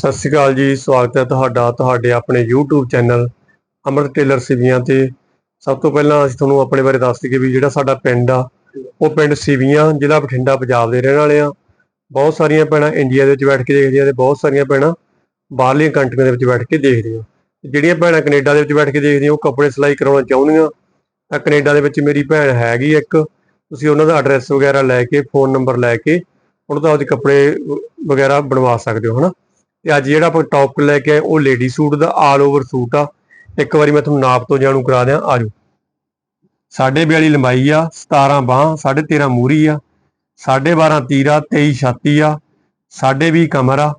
ਸਤਿ ਸ਼੍ਰੀ ਅਕਾਲ ਜੀ, ਸਵਾਗਤ ਹੈ ਤੁਹਾਡਾ, ਤੁਹਾਡੇ ਆਪਣੇ YouTube channel Amrit tailor Siviyan ਤੇ। ਸਭ ਤੋਂ ਪਹਿਲਾਂ ਅਸੀਂ ਤੁਹਾਨੂੰ ਆਪਣੇ ਬਾਰੇ ਦੱਸ ਦਈਏ ਵੀ ਜਿਹੜਾ ਸਾਡਾ ਪਿੰਡ ਆ, ਉਹ ਪਿੰਡ ਸਿਵੀਆਂ, ਜ਼ਿਲ੍ਹਾ ਬਠਿੰਡਾ, ਪੰਜਾਬ ਦੇ ਰਹਿਣ ਵਾਲੇ ਆ। ਬਹੁਤ ਸਾਰੀਆਂ ਭੈਣਾਂ ਇੰਡੀਆ ਦੇ ਵਿੱਚ ਬੈਠ ਕੇ ਦੇਖਦੀਆਂ ਤੇ ਬਹੁਤ ਸਾਰੀਆਂ ਭੈਣਾਂ ਬਾਹਰਲੀਆਂ ਕੰਟਰੀਆਂ ਦੇ ਵਿੱਚ ਬੈਠ ਕੇ ਦੇਖਦੀਆਂ। ਜਿਹੜੀਆਂ ਭੈਣਾਂ ਕੈਨੇਡਾ ਦੇ ਵਿੱਚ ਬੈਠ ਕੇ ਦੇਖਦੀਆਂ, ਉਹ ਕੱਪੜੇ ਸਿਲਾਈ ਕਰਾਉਣਾ ਚਾਹੁੰਦੀਆਂ। ਤਾਂ ਕੈਨੇਡਾ ਦੇ ਵਿੱਚ ਮੇਰੀ ਭੈਣ ਹੈਗੀ ਇੱਕ, ਤੁਸੀਂ ਉਹਨਾਂ ਦਾ ਐਡਰੈਸ ਵਗੈਰਾ ਲੈ ਕੇ, ਫੋਨ ਨੰਬਰ ਲੈ ਕੇ, ਉਹਨਾਂ ਦਾ ਆਪਦੇ ਕੱਪੜੇ ਵਗੈਰਾ ਬਣਵਾ ਸਕਦੇ ਹੋ, ਹਨਾ? ਤੇ ਅੱਜ ਜਿਹੜਾ ਆਪਾਂ ਟੌਪਿਕ ਲੈ ਕੇ ਆਏ, ਉਹ ਲੇਡੀ ਸੂਟ ਦਾ ਆਲ ਓਵਰ ਸੂਟ ਆ। ਇੱਕ ਵਾਰੀ ਮੈਂ ਤੁਹਾਨੂੰ ਨਾਪ ਤੋਂ ਜਾਣੂ ਕਰਾ ਦਿਆਂ ਆਜੋ ਸਾਢੇ 42 ਲੰਬਾਈ ਆ 17 ਬਾਹ 13.5 ਮੂਰੀ ਆ 12.5 ਤੀਰਾ 23 ਛਾਤੀ ਆ 20 ਕਮਰ ਆ,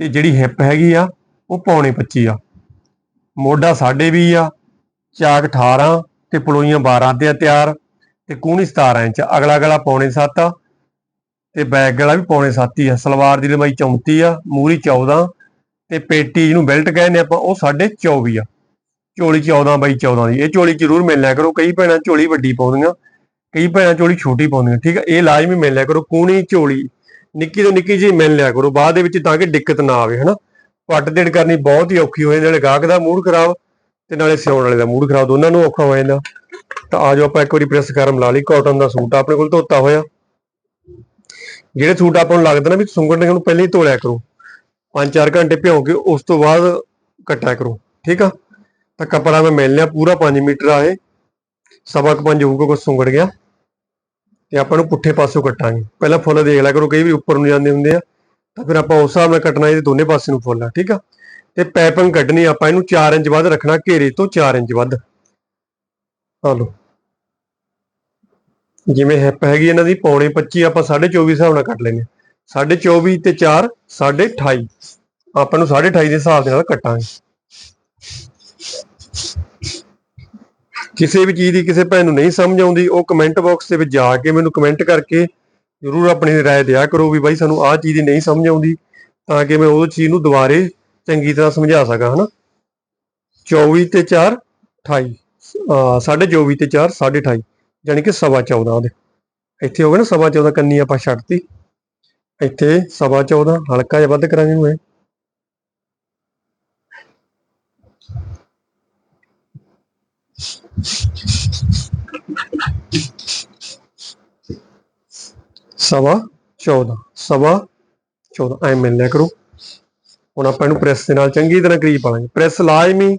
ਤੇ ਜਿਹੜੀ ਹਿੱਪ ਹੈਗੀ ਆ, ਉਹ ਪੌਣੇ 25 ਆ। ਮੋਢਾ 20 ਆ, ਚਾਕ 18 ਤੇ ਪਲੋਈਆਂ 12 ਤੇ ਆ ਤਿਆਰ, ਤੇ ਕੂਣੀ 17 ਇੰਚ ਅਗਲਾ ਅਗਲਾ ਪੌਣੇ 7 ਆ ਤੇ ਬੈਗ ਵਾਲਾ ਵੀ ਪੌਣੇ 7 ਹੀ ਆ, ਸਲਵਾਰ ਦੀ ਲੰਬਾਈ 34 ਆ, ਮੂਰੀ 14 ਤੇ ਪੇਟੀ ਜਿਹਨੂੰ ਬੈਲਟ ਕਹਿੰਦੇ ਆਪਾਂ, ਉਹ 24 ਆ। ਝੋਲੀ 14 ਬਾਈ 14 ਦੀ। ਇਹ ਝੋਲੀ ਜ਼ਰੂਰ ਮਿਲ ਲਿਆ ਕਰੋ। ਕਈ ਭੈਣਾਂ ਝੋਲੀ ਵੱਡੀ ਪਾਉਂਦੀਆਂ, ਕਈ ਭੈਣਾਂ ਝੋਲੀ ਛੋਟੀ ਪਾਉਂਦੀਆਂ। ਠੀਕ ਆ, ਇਹ ਲਾਜ਼ਮੀ ਮਿਲ ਲਿਆ ਕਰੋ। ਕੂਣੀ ਝੋਲੀ ਨਿੱਕੀ ਤੋਂ ਨਿੱਕੀ ਜਿਹੀ ਮਿਲ ਲਿਆ ਕਰੋ। ਬਾਅਦ ਦੇ ਵਿੱਚ ਤਾਂ ਕਿ ਦਿੱਕਤ ਨਾ ਆਵੇ, ਹਨਾ? ਪੱਟ ਦੇਣ ਕਰਨੀ ਬਹੁਤ ਹੀ ਔਖੀ ਹੋ ਜਾਂਦੀ, ਨਾਲੇ ਗਾਹਕ ਦਾ ਮੂਡ ਖਰਾਬ ਤੇ ਨਾਲੇ ਸਿਉਣ ਵਾਲੇ ਦਾ ਮੂਡ ਖਰਾਬ, ਦੋਨਾਂ ਨੂੰ ਔਖਾ ਹੋ ਜਾਂਦਾ। ਤਾਂ ਆਜੋ ਆਪਾਂ ਇੱਕ ਵਾਰੀ ਪ੍ਰੈਸ ਕਰਮ ਲਾ ਲਈ। ਕਾਟਨ ਦਾ ਸੂਟ ਆਪਣੇ ਕੋਲ ਧੋਤਾ ਹੋਇਆ। ਜਿਹੜੇ ਸੂਟ ਆਪਾਂ ਨੂੰ ਲੱਗਦਾ ਨਾ ਵੀ ਸੁੰਗੜਨੇ ਨੂੰ ਪਹਿਲਾਂ ਹੀ ਧੋ ਲਿਆ ਕਰੋ 5-4 ਘੰਟੇ ਭਿਉਂ ਕੇ ਉਸ ਤੋਂ ਬਾਅਦ ਕੱਟਿਆ ਕਰੋ, ਠੀਕ ਆ? ਤਾਂ ਕੱਪੜਾ ਮੈਂ ਮਿਲ ਲਿਆ, ਪੂਰਾ 5 ਮੀਟਰ ਆ ਇਹ। ਸਵਾ ਕੁ ਪੰਜ ਹੋਊਗਾ ਕੁਝ ਸੁੰਗੜ ਗਿਆ। ਤੇ ਆਪਾਂ ਨੂੰ ਪੁੱਠੇ ਪਾਸੋਂ ਕੱਟਾਂਗੇ। ਪਹਿਲਾਂ ਫੁੱਲ ਦੇਖ ਲਿਆ ਕਰੋ, ਕਈ ਵੀ ਉੱਪਰ ਨੂੰ ਜਾਂਦੇ ਹੁੰਦੇ ਆ। ਤਾਂ ਫਿਰ ਆਪਾਂ ਉਸ ਹਿਸਾਬ ਨਾਲ ਕੱਟਣਾ, ਇਹਦੇ ਦੋਨੇ ਪਾਸੇ ਨੂੰ ਫੁੱਲ ਆ, ਠੀਕ ਆ? ਤੇ ਪੈਪਿੰਗ ਕੱਢਣੀ, ਆਪਾਂ ਇਹਨੂੰ 4 ਇੰਚ ਵੱਧ ਰੱਖਣਾ, ਘੇਰੇ ਤੋਂ 4 ਇੰਚ ਵੱਧ। ਆ ਲਓ। ਜਿਵੇਂ ਹਿੱਪ ਹੈਗੀ ਇਹਨਾਂ ਦੀ, ਪੌਣੇ 25 ਆਪਾਂ 24.5 ਹਿਸਾਬ ਨਾਲ ਕੱਟ ਲੈਨੇ 24.5 ਤੇ 4 28 ਆਪਾਂ ਨੂੰ 28 ਦੇ ਹਿਸਾਬ ਦੇ ਨਾਲ ਕੱਟਾਂਗੇ। ਕਿਸੇ ਵੀ ਚੀਜ਼ ਦੀ ਕਿਸੇ ਭੈਣ ਨੂੰ ਨਹੀਂ ਸਮਝ ਆਉਂਦੀ, ਉਹ ਕਮੈਂਟ ਬਾਕਸ ਦੇ ਵਿੱਚ ਜਾ ਕੇ ਮੈਨੂੰ ਕਮੈਂਟ ਕਰਕੇ ਜ਼ਰੂਰ ਆਪਣੀ ਰਾਏ ਦਿਆ ਕਰੋ ਵੀ ਬਾਈ ਸਾਨੂੰ ਆਹ ਚੀਜ਼ ਦੀ ਨਹੀਂ ਸਮਝ ਆਉਂਦੀ, ਤਾਂ ਕਿ ਮੈਂ ਉਹ ਚੀਜ਼ ਨੂੰ ਦੁਬਾਰੇ ਚੰਗੀ ਤਰ੍ਹਾਂ ਸਮਝਾ ਸਕਾਂ, ਹਨਾ? 24 ਤੇ 4 28 24 ਤੇ 4 28 ਯਾਨੀ ਕਿ ਸਵਾ 14 ਉਹਦੇ। ਇੱਥੇ ਹੋ ਗਿਆ ਨਾ ਸਵਾ 14 ਕੰਨੀ ਆਪਾਂ ਛੱਡਤੀ। ਇੱਥੇ ਸਵਾ 14 ਹਲਕਾ ਜਿਹਾ ਵੱਧ ਕਰਾਂਗੇ ਇਹਨੂੰ ਇਹ। ਸਵਾ 14 ਸਵਾ 14 ਐ ਮਿਲ ਲਿਆ ਕਰੋ। ਹੁਣ ਆਪਾਂ ਇਹਨੂੰ ਪ੍ਰੈਸ ਦੇ ਨਾਲ ਚੰਗੀ ਤਰ੍ਹਾਂ ਕਰੀਬ ਪਾਵਾਂਗੇ ਪ੍ਰੈਸ ਲਾਜ਼ਮੀ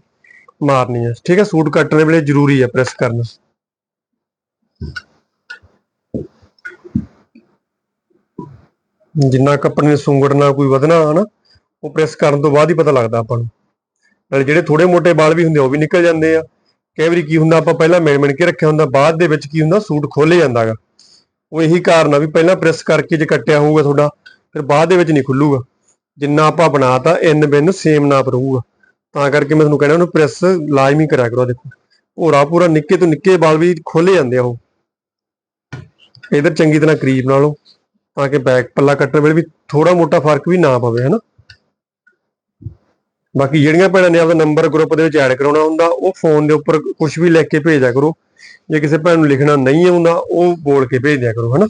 ਮਾਰਨੀ ਹੈ। ਠੀਕ ਹੈ, ਸੂਟ ਕੱਟਣ ਦੇ ਵੇਲੇ ਜ਼ਰੂਰੀ ਹੈ ਪ੍ਰੈਸ ਕਰਨਾ। ਜਿੰਨਾ ਕੱਪੜੇ ਨੇ ਸੁੰਗੜਨਾ ਕੋਈ ਵਧਣਾ ਹਨਾ ਉਹ ਪ੍ਰੈਸ ਕਰਨ ਤੋਂ ਬਾਅਦ ਹੀ ਪਤਾ ਲੱਗਦਾ ਆਪਾਂ ਨੂੰ। ਨਾਲੇ ਜਿਹੜੇ ਥੋੜੇ ਮੋਟੇ ਵਾਲ ਵੀ ਹੁੰਦੇ ਆ, ਉਹ ਵੀ ਨਿਕਲ ਜਾਂਦੇ ਆ। ਕਈ ਵਾਰੀ ਕੀ ਹੁੰਦਾ ਆਪਾਂ ਪਹਿਲਾਂ ਮਿਣ ਮਿਣ ਕੇ ਰੱਖਿਆ ਹੁੰਦਾ ਬਾਅਦ ਦੇ ਵਿੱਚ ਕੀ ਹੁੰਦਾ ਸੂਟ ਖੋਲੇ ਜਾਂਦਾਗਾ ਉਹ ਇਹੀ ਕਾਰਨ ਆ ਵੀ ਪਹਿਲਾਂ ਪ੍ਰੈਸ ਕਰਕੇ ਜੇ ਕੱਟਿਆ ਹੋਊਗਾ ਤੁਹਾਡਾ ਫਿਰ ਬਾਅਦ ਦੇ ਵਿੱਚ ਨਹੀਂ ਖੁੱਲੂਗਾ। ਜਿੰਨਾ ਆਪਾਂ ਬਣਾਤਾ ਇਨ ਬਿਨ ਸੇਮ ਨਾਪ ਰਹੂਗਾ। ਤਾਂ ਕਰਕੇ ਮੈਂ ਤੁਹਾਨੂੰ ਕਹਿਣਾ ਉਹਨੂੰ ਪ੍ਰੈਸ ਲਾਜ਼ਮੀ ਕਰਿਆ ਕਰੋ ਆਹ ਦੇਖੋ। ਹੋਰਾ ਪੂਰਾ ਨਿੱਕੇ ਤੋਂ ਨਿੱਕੇ ਵਾਲ ਵੀ ਖੋਲੇ ਜਾਂਦੇ ਆ ਉਹ। ਇਧਰ ਚੰਗੀ ਤਰ੍ਹਾਂ ਕਰੀਬ ਨਾਲੋਂ ਤਾਂ ਕਿ ਬੈਕ ਪੱਲਾ ਕੱਟਣ ਵੇਲੇ ਵੀ ਥੋੜਾ ਮੋਟਾ ਫ਼ਰਕ ਵੀ ਨਾ ਪਵੇ, ਹਨਾ? ਬਾਕੀ ਜਿਹੜੀਆਂ ਭੈਣਾਂ ਨੇ ਆਪਦਾ ਨੰਬਰ ਗਰੁੱਪ ਦੇ ਵਿੱਚ ਐਡ ਕਰਾਉਣਾ ਹੁੰਦਾ, ਉਹ ਫੋਨ ਦੇ ਉੱਪਰ ਕੁਝ ਵੀ ਲਿਖ ਕੇ ਭੇਜਿਆ ਕਰੋ। ਜੇ ਕਿਸੇ ਭੈਣ ਨੂੰ ਲਿਖਣਾ ਨਹੀਂ ਆਉਂਦਾ, ਉਹ ਬੋਲ ਕੇ ਭੇਜ ਦਿਆ ਕਰੋ, ਹਨਾ?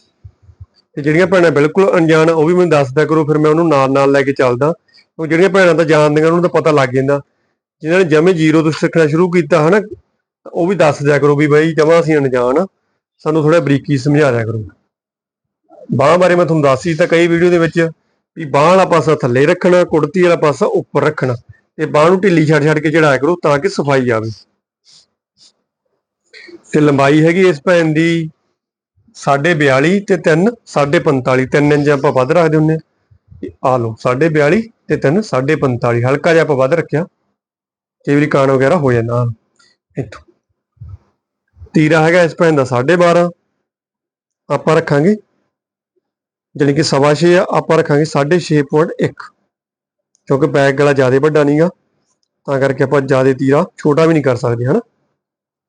ਤੇ ਜਿਹੜੀਆਂ ਭੈਣਾਂ ਬਿਲਕੁਲ ਅਣਜਾਣ, ਉਹ ਵੀ ਮੈਨੂੰ ਦੱਸ ਦਿਆ ਕਰੋ, ਫਿਰ ਮੈਂ ਉਹਨੂੰ ਨਾਲ ਨਾਲ ਲੈ ਕੇ ਚੱਲਦਾ। ਉਹ ਜਿਹੜੀਆਂ ਭੈਣਾਂ ਤਾਂ ਜਾਣਦੀਆਂ ਉਹਨਾਂ ਨੂੰ ਤਾਂ ਪਤਾ ਲੱਗ ਜਾਂਦਾ। ਜਿਨ੍ਹਾਂ ਨੇ ਜਮੇ ਜ਼ੀਰੋ ਤੋਂ ਸਿੱਖਣਾ ਸ਼ੁਰੂ ਕੀਤਾ, ਹਨਾ, ਉਹ ਵੀ ਦੱਸ ਦਿਆ ਕਰੋ ਵੀ ਬਾਈ ਜਮਾ ਅਸੀਂ ਅਣਜਾਣ ਆ। ਸਾਨੂੰ ਥੋੜਾ ਬਰੀਕੀ ਸਮਝਾ ਦਿਆ ਕਰੋ। ਬਾਹਾਂ ਬਾਰੇ ਮੈਂ ਤੁਹਾਨੂੰ ਦੱਸ ਸੀ ਤਾਂ ਕਈ ਵੀਡੀਓ ਦੇ ਵਿੱਚ ਵੀ ਬਾਹਾਂ ਵਾਲਾ ਪਾਸਾ ਥੱਲੇ ਰੱਖਣਾ, ਕੁੜਤੀ ਵਾਲਾ ਪਾਸਾ ਉੱਪਰ ਰੱਖਣਾ ਤੇ ਬਾਹਾਂ ਨੂੰ ਢਿੱਲੀ ਛੱਡ ਛੱਡ ਕੇ ਚੜਾਇਆ ਕਰੋ ਤਾਂ ਕਿ ਸਫ਼ਾਈ ਆਵੇ। ਤੇ ਲੰਬਾਈ ਹੈਗੀ ਇਸ ਭੈਣ ਦੀ 42 ਤੇ 3 45 3 ਇੰਚ ਆਪਾਂ ਵੱਧ ਰੱਖਦੇ ਹੁੰਨੇ ਆ ਆਹ ਲਓ 42 ਤੇ 3 45 ਹਲਕਾ ਜਿਹਾ ਆਪਾਂ ਵੱਧ ਰੱਖਿਆ। ਕਈ ਵਾਰੀ ਕਾਣ ਵਗੈਰਾ ਹੋ ਜਾਂਦਾ। ਇੱਥੋਂ ਤੀਰਾ ਹੈਗਾ ਇਸ ਭੈਣ ਦਾ 12.5 ਆਪਾਂ ਰੱਖਾਂਗੇ। ਜਾਣੀ ਕਿ ਸਵਾ ਛੇ ਆ, ਆਪਾਂ ਰੱਖਾਂਗੇ 6.5.1 ਕਿਉਂਕਿ ਬੈਕ ਗਲਾ ਜ਼ਿਆਦਾ ਵੱਡਾ ਨਹੀਂਗਾ ਤਾਂ ਕਰਕੇ ਆਪਾਂ ਜ਼ਿਆਦਾ ਤੀਰਾ ਛੋਟਾ ਵੀ ਨਹੀਂ ਕਰ ਸਕਦੇ, ਹਨਾ?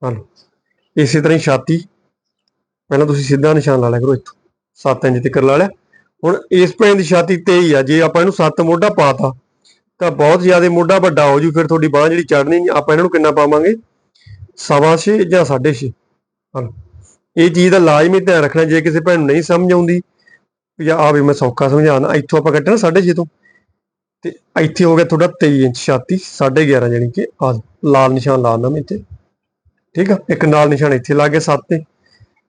ਹਲੋ। ਇਸੇ ਤਰ੍ਹਾਂ ਹੀ ਛਾਤੀ। ਪਹਿਲਾਂ ਤੁਸੀਂ ਸਿੱਧਾ ਨਿਸ਼ਾਨ ਲਾ ਲਿਆ ਕਰੋ ਇੱਥੋਂ। 7 ਇੰਚ ਤੱਕ ਲਾ ਲਿਆ। ਹੁਣ ਇਸ ਭੈਣ ਦੀ ਛਾਤੀ 23 ਆ। ਜੇ ਆਪਾਂ ਇਹਨੂੰ 7 ਮੋਢਾ ਪਾਤਾ, ਤਾਂ ਬਹੁਤ ਜ਼ਿਆਦਾ ਮੋਢਾ ਵੱਡਾ ਹੋ ਜੂ। ਫਿਰ ਤੁਹਾਡੀ ਬਾਹ ਜਿਹੜੀ ਚੜਨੀ ਨਹੀਂ ਆਪਾਂ ਇਹਨਾਂ ਨੂੰ ਕਿੰਨਾ ਪਾਵਾਂਗੇ? ਸਵਾ ਛੇ ਜਾਂ 6.5 ਹਲੋ ਇਹ ਚੀਜ਼ ਦਾ ਲਾਜ਼ਮੀ ਧਿਆਨ ਰੱਖਣਾ, ਜੇ ਕਿਸੇ ਭੈਣ ਨੂੰ ਨਹੀਂ ਸਮਝ ਆਉਂਦੀ ਜਾਂ ਆ ਵੀ ਮੈਂ ਸੌਖਾ ਸਮਝਾਉਣਾ, ਇੱਥੋਂ ਆਪਾਂ ਕੱਟਣਾ 6.5 ਤੋਂ। ਤੇ ਇੱਥੇ ਹੋ ਗਿਆ ਤੁਹਾਡਾ 23 ਇੰਚ ਛਾਤੀ 11.5 ਜਾਨੀ ਕਿ ਆ ਲਾਲ ਨਿਸ਼ਾਨ ਲਾਉਣਾ ਮੈਂ ਇੱਥੇ। ਠੀਕ ਆ? ਇੱਕ ਨਾਲ ਨਿਸ਼ਾਨ ਇੱਥੇ ਲਾ ਕੇ 7 ਤੇ।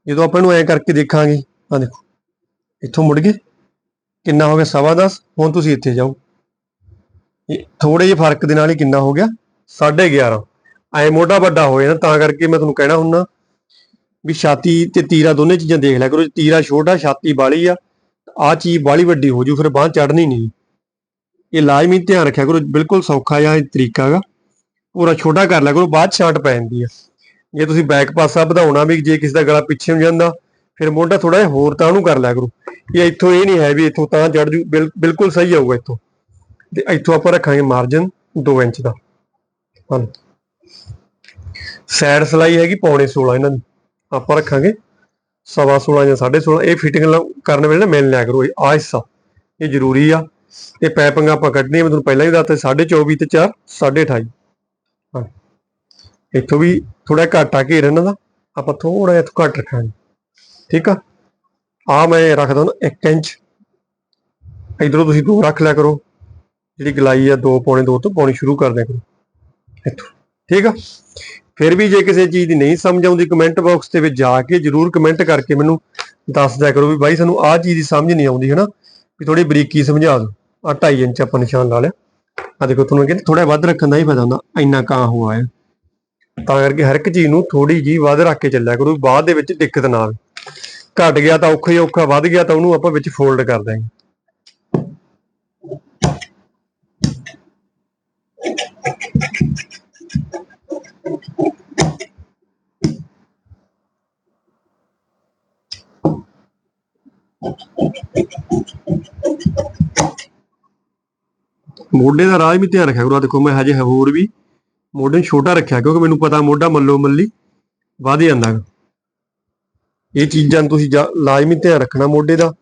ਜਦੋਂ ਆਪਾਂ ਇਹਨੂੰ ਐ ਕਰਕੇ ਦੇਖਾਂਗੇ ਆ ਦੇਖੋ, ਇੱਥੋਂ ਮੁੜ ਗਏ ਕਿੰਨਾ ਹੋ ਗਿਆ? ਸਵਾ ਦਸ, ਹੁਣ ਤੁਸੀਂ ਇੱਥੇ ਜਾਓ। ਇਹ ਥੋੜੇ ਜਿਹੇ ਫ਼ਰਕ ਦੇ ਨਾਲ ਹੀ ਕਿੰਨਾ ਹੋ ਗਿਆ? 11.5 ਐ ਮੋਢਾ ਵੱਡਾ ਹੋਏ ਨਾ, ਤਾਂ ਕਰਕੇ ਮੈਂ ਤੁਹਾਨੂੰ ਕਹਿਣਾ ਹੁੰਨਾ ਵੀ ਛਾਤੀ ਤੇ ਤੀਰਾ ਦੋਨੇ ਚੀਜ਼ਾਂ ਦੇਖ ਲਿਆ ਕਰੋ ਜੇ ਤੀਰਾ ਛੋਟਾ, ਛਾਤੀ ਬਾਲੀ ਆ ਆ ਚੀਜ਼ ਬਾਲੀ ਵੱਡੀ ਹੋ ਜੂ, ਫਿਰ ਬਾਹ ਚੜਨੀ ਨਹੀਂ। ਇਹ ਲਾਜ਼ਮੀ ਧਿਆਨ ਰੱਖਿਆ ਕਰੋ, ਬਿਲਕੁਲ ਸੌਖਾ ਜਿਹਾ ਤਰੀਕਾ ਹੈਗਾ ਪੂਰਾ ਛੋਟਾ ਕਰ ਲਿਆ ਕਰੋ, ਬਾਅਦ 'ਚ ਛਾਂਟ ਪੈ ਜਾਂਦੀ ਆ। ਜੇ ਤੁਸੀਂ ਬੈਕ ਪਾਸਾ ਵਧਾਉਣਾ ਵੀ, ਜੇ ਕਿਸੇ ਦਾ ਗਲਾ ਪਿੱਛੇ ਨੂੰ ਜਾਂਦਾ, ਫਿਰ ਮੋਢਾ ਥੋੜਾ ਜਿਹਾ ਹੋਰ ਤਾਂ ਉਹਨੂੰ ਕਰ ਲਿਆ ਕਰੋ। ਇਹ ਇੱਥੋਂ ਇਹ ਨਹੀਂ ਹੈ ਵੀ ਇੱਥੋਂ ਤਾਂ ਚੜ ਜੂ, ਬਿਲ- ਬਿਲਕੁਲ ਸਹੀ ਆਊਗਾ ਇੱਥੋਂ। ਤੇ ਇੱਥੋਂ ਆਪਾਂ ਰੱਖਾਂਗੇ ਮਾਰਜਨ 2 ਇੰਚ ਦਾ। ਹਾਂ ਸਾਈਡ ਸਲਾਈ ਹੈਗੀ ਪੌਣੇ 16 ਇਹਨਾਂ ਦੀ। ਆਪਾਂ ਰੱਖਾਂਗੇ। ਸਵਾ 16 ਜਾਂ 16.5 ਇਹ ਫਿਟਿੰਗ ਕਰਨ ਵੇਲੇ ਨਾ ਮਿਲ ਲਿਆ ਕਰੋ। ਇਹ ਆ ਹਿੱਸਾ। ਇਹ ਜ਼ਰੂਰੀ ਆ। ਤੇ ਪਾਈਪਿੰਗ ਆਪਾਂ ਕੱਢਣੀ ਆ ਮੈਂ ਤੁਹਾਨੂੰ ਪਹਿਲਾਂ ਹੀ ਦੱਸਤਾ 24.5 ਤੇ 4 28.5 ਹਾਂ। ਇੱਥੋਂ ਵੀ ਥੋੜਾ ਘੱਟ ਆ ਘੇਰ ਇਹਨਾਂ ਦਾ। ਆਪਾਂ ਥੋੜਾ ਜਿਹਾ ਇੱਥੋਂ ਘੱਟ ਰੱਖਾਂਗੇ। ਠੀਕ ਆ? ਆ ਮੈਂ ਰੱਖਦਾ ਨਾ 1 ਇੰਚ। ਇਧਰੋਂ ਤੁਸੀਂ ਦੋ ਰੱਖ ਲਿਆ ਕਰੋ। ਜਿਹੜੀ ਗਲਾਈ ਆ 2 ਪੌਣੇ 2 ਤੋਂ ਪਾਉਣੀ ਸ਼ੁਰੂ ਕਰ ਦਿਆ ਕਰੋ। ਇੱਥੋਂ। ਠੀਕ ਆ? ਫਿਰ ਵੀ ਜੇ ਕਿਸੇ ਚੀਜ਼ ਦੀ ਨਹੀਂ ਸਮਝ ਆਉਂਦੀ ਕਮੈਂਟ ਬਾਕਸ ਦੇ ਵਿੱਚ ਜਾ ਕੇ ਜਰੂਰ ਕਮੈਂਟ ਕਰਕੇ ਮੈਨੂੰ ਦੱਸ ਦਿਆ ਕਰੋ ਵੀ ਬਾਈ ਸਾਨੂੰ ਆਹ ਚੀਜ਼ ਦੀ ਸਮਝ ਨਹੀਂ ਆਉਂਦੀ, ਹਨਾ? ਵੀ ਥੋੜੀ ਬਰੀਕੀ ਸਮਝਾ ਦਿਓ। ਆ 2.5 ਇੰਚ ਆਪਾਂ ਨਿਸ਼ਾਨ ਲਾ ਲਿਆ। ਆ ਦੇਖੋ ਤੁਹਾਨੂੰ ਕਹਿੰਦੇ ਥੋੜਾ ਵੱਧ ਰੱਖਣ ਦਾ ਹੀ ਫਾਇਦਾ ਹੁੰਦਾ, ਇੰਨਾ ਕਾਂ ਹੋਆ ਹੈ ਤਾਂ ਕਰਕੇ ਹਰ ਇੱਕ ਚੀਜ਼ ਨੂੰ ਥੋੜੀ ਜੀ ਵੱਧ ਰੱਖ ਕੇ ਚੱਲਿਆ ਕਰੋ, ਬਾਅਦ ਦੇ ਵਿੱਚ ਦਿੱਕਤ ਨਾ ਆਵੇ। ਘਟ ਗਿਆ ਤਾਂ ਔਖਾ ਹੀ ਔਖਾ, ਵੱਧ ਗਿਆ ਤਾਂ ਉਹਨੂੰ ਆਪਾਂ ਵਿੱਚ ਫੋਲਡ ਕਰ ਦਾਂਗੇ ਮੋਢੇ ਦਾ ਰਾਜ ਵੀ ਧਿਆਨ ਰੱਖਿਆ ਕਰੋ। ਆਹ ਦੇਖੋ, ਮੈਂ ਹਜੇ ਹੋਰ ਵੀ ਮੋਢੇ ਨੂੰ ਛੋਟਾ ਰੱਖਿਆ, ਕਿਉਂਕਿ ਮੈਨੂੰ ਪਤਾ ਮੋਢਾ ਮੱਲੋ ਮੱਲੀ ਵਧ ਜਾਂਦਾ ਗਾ। ਇਹ ਚੀਜ਼ਾਂ ਨੂੰ ਤੁਸੀਂ ਲਾਜ਼ਮੀ ਧਿਆਨ ਰੱਖਣਾ ਮੋਢੇ ਦਾ।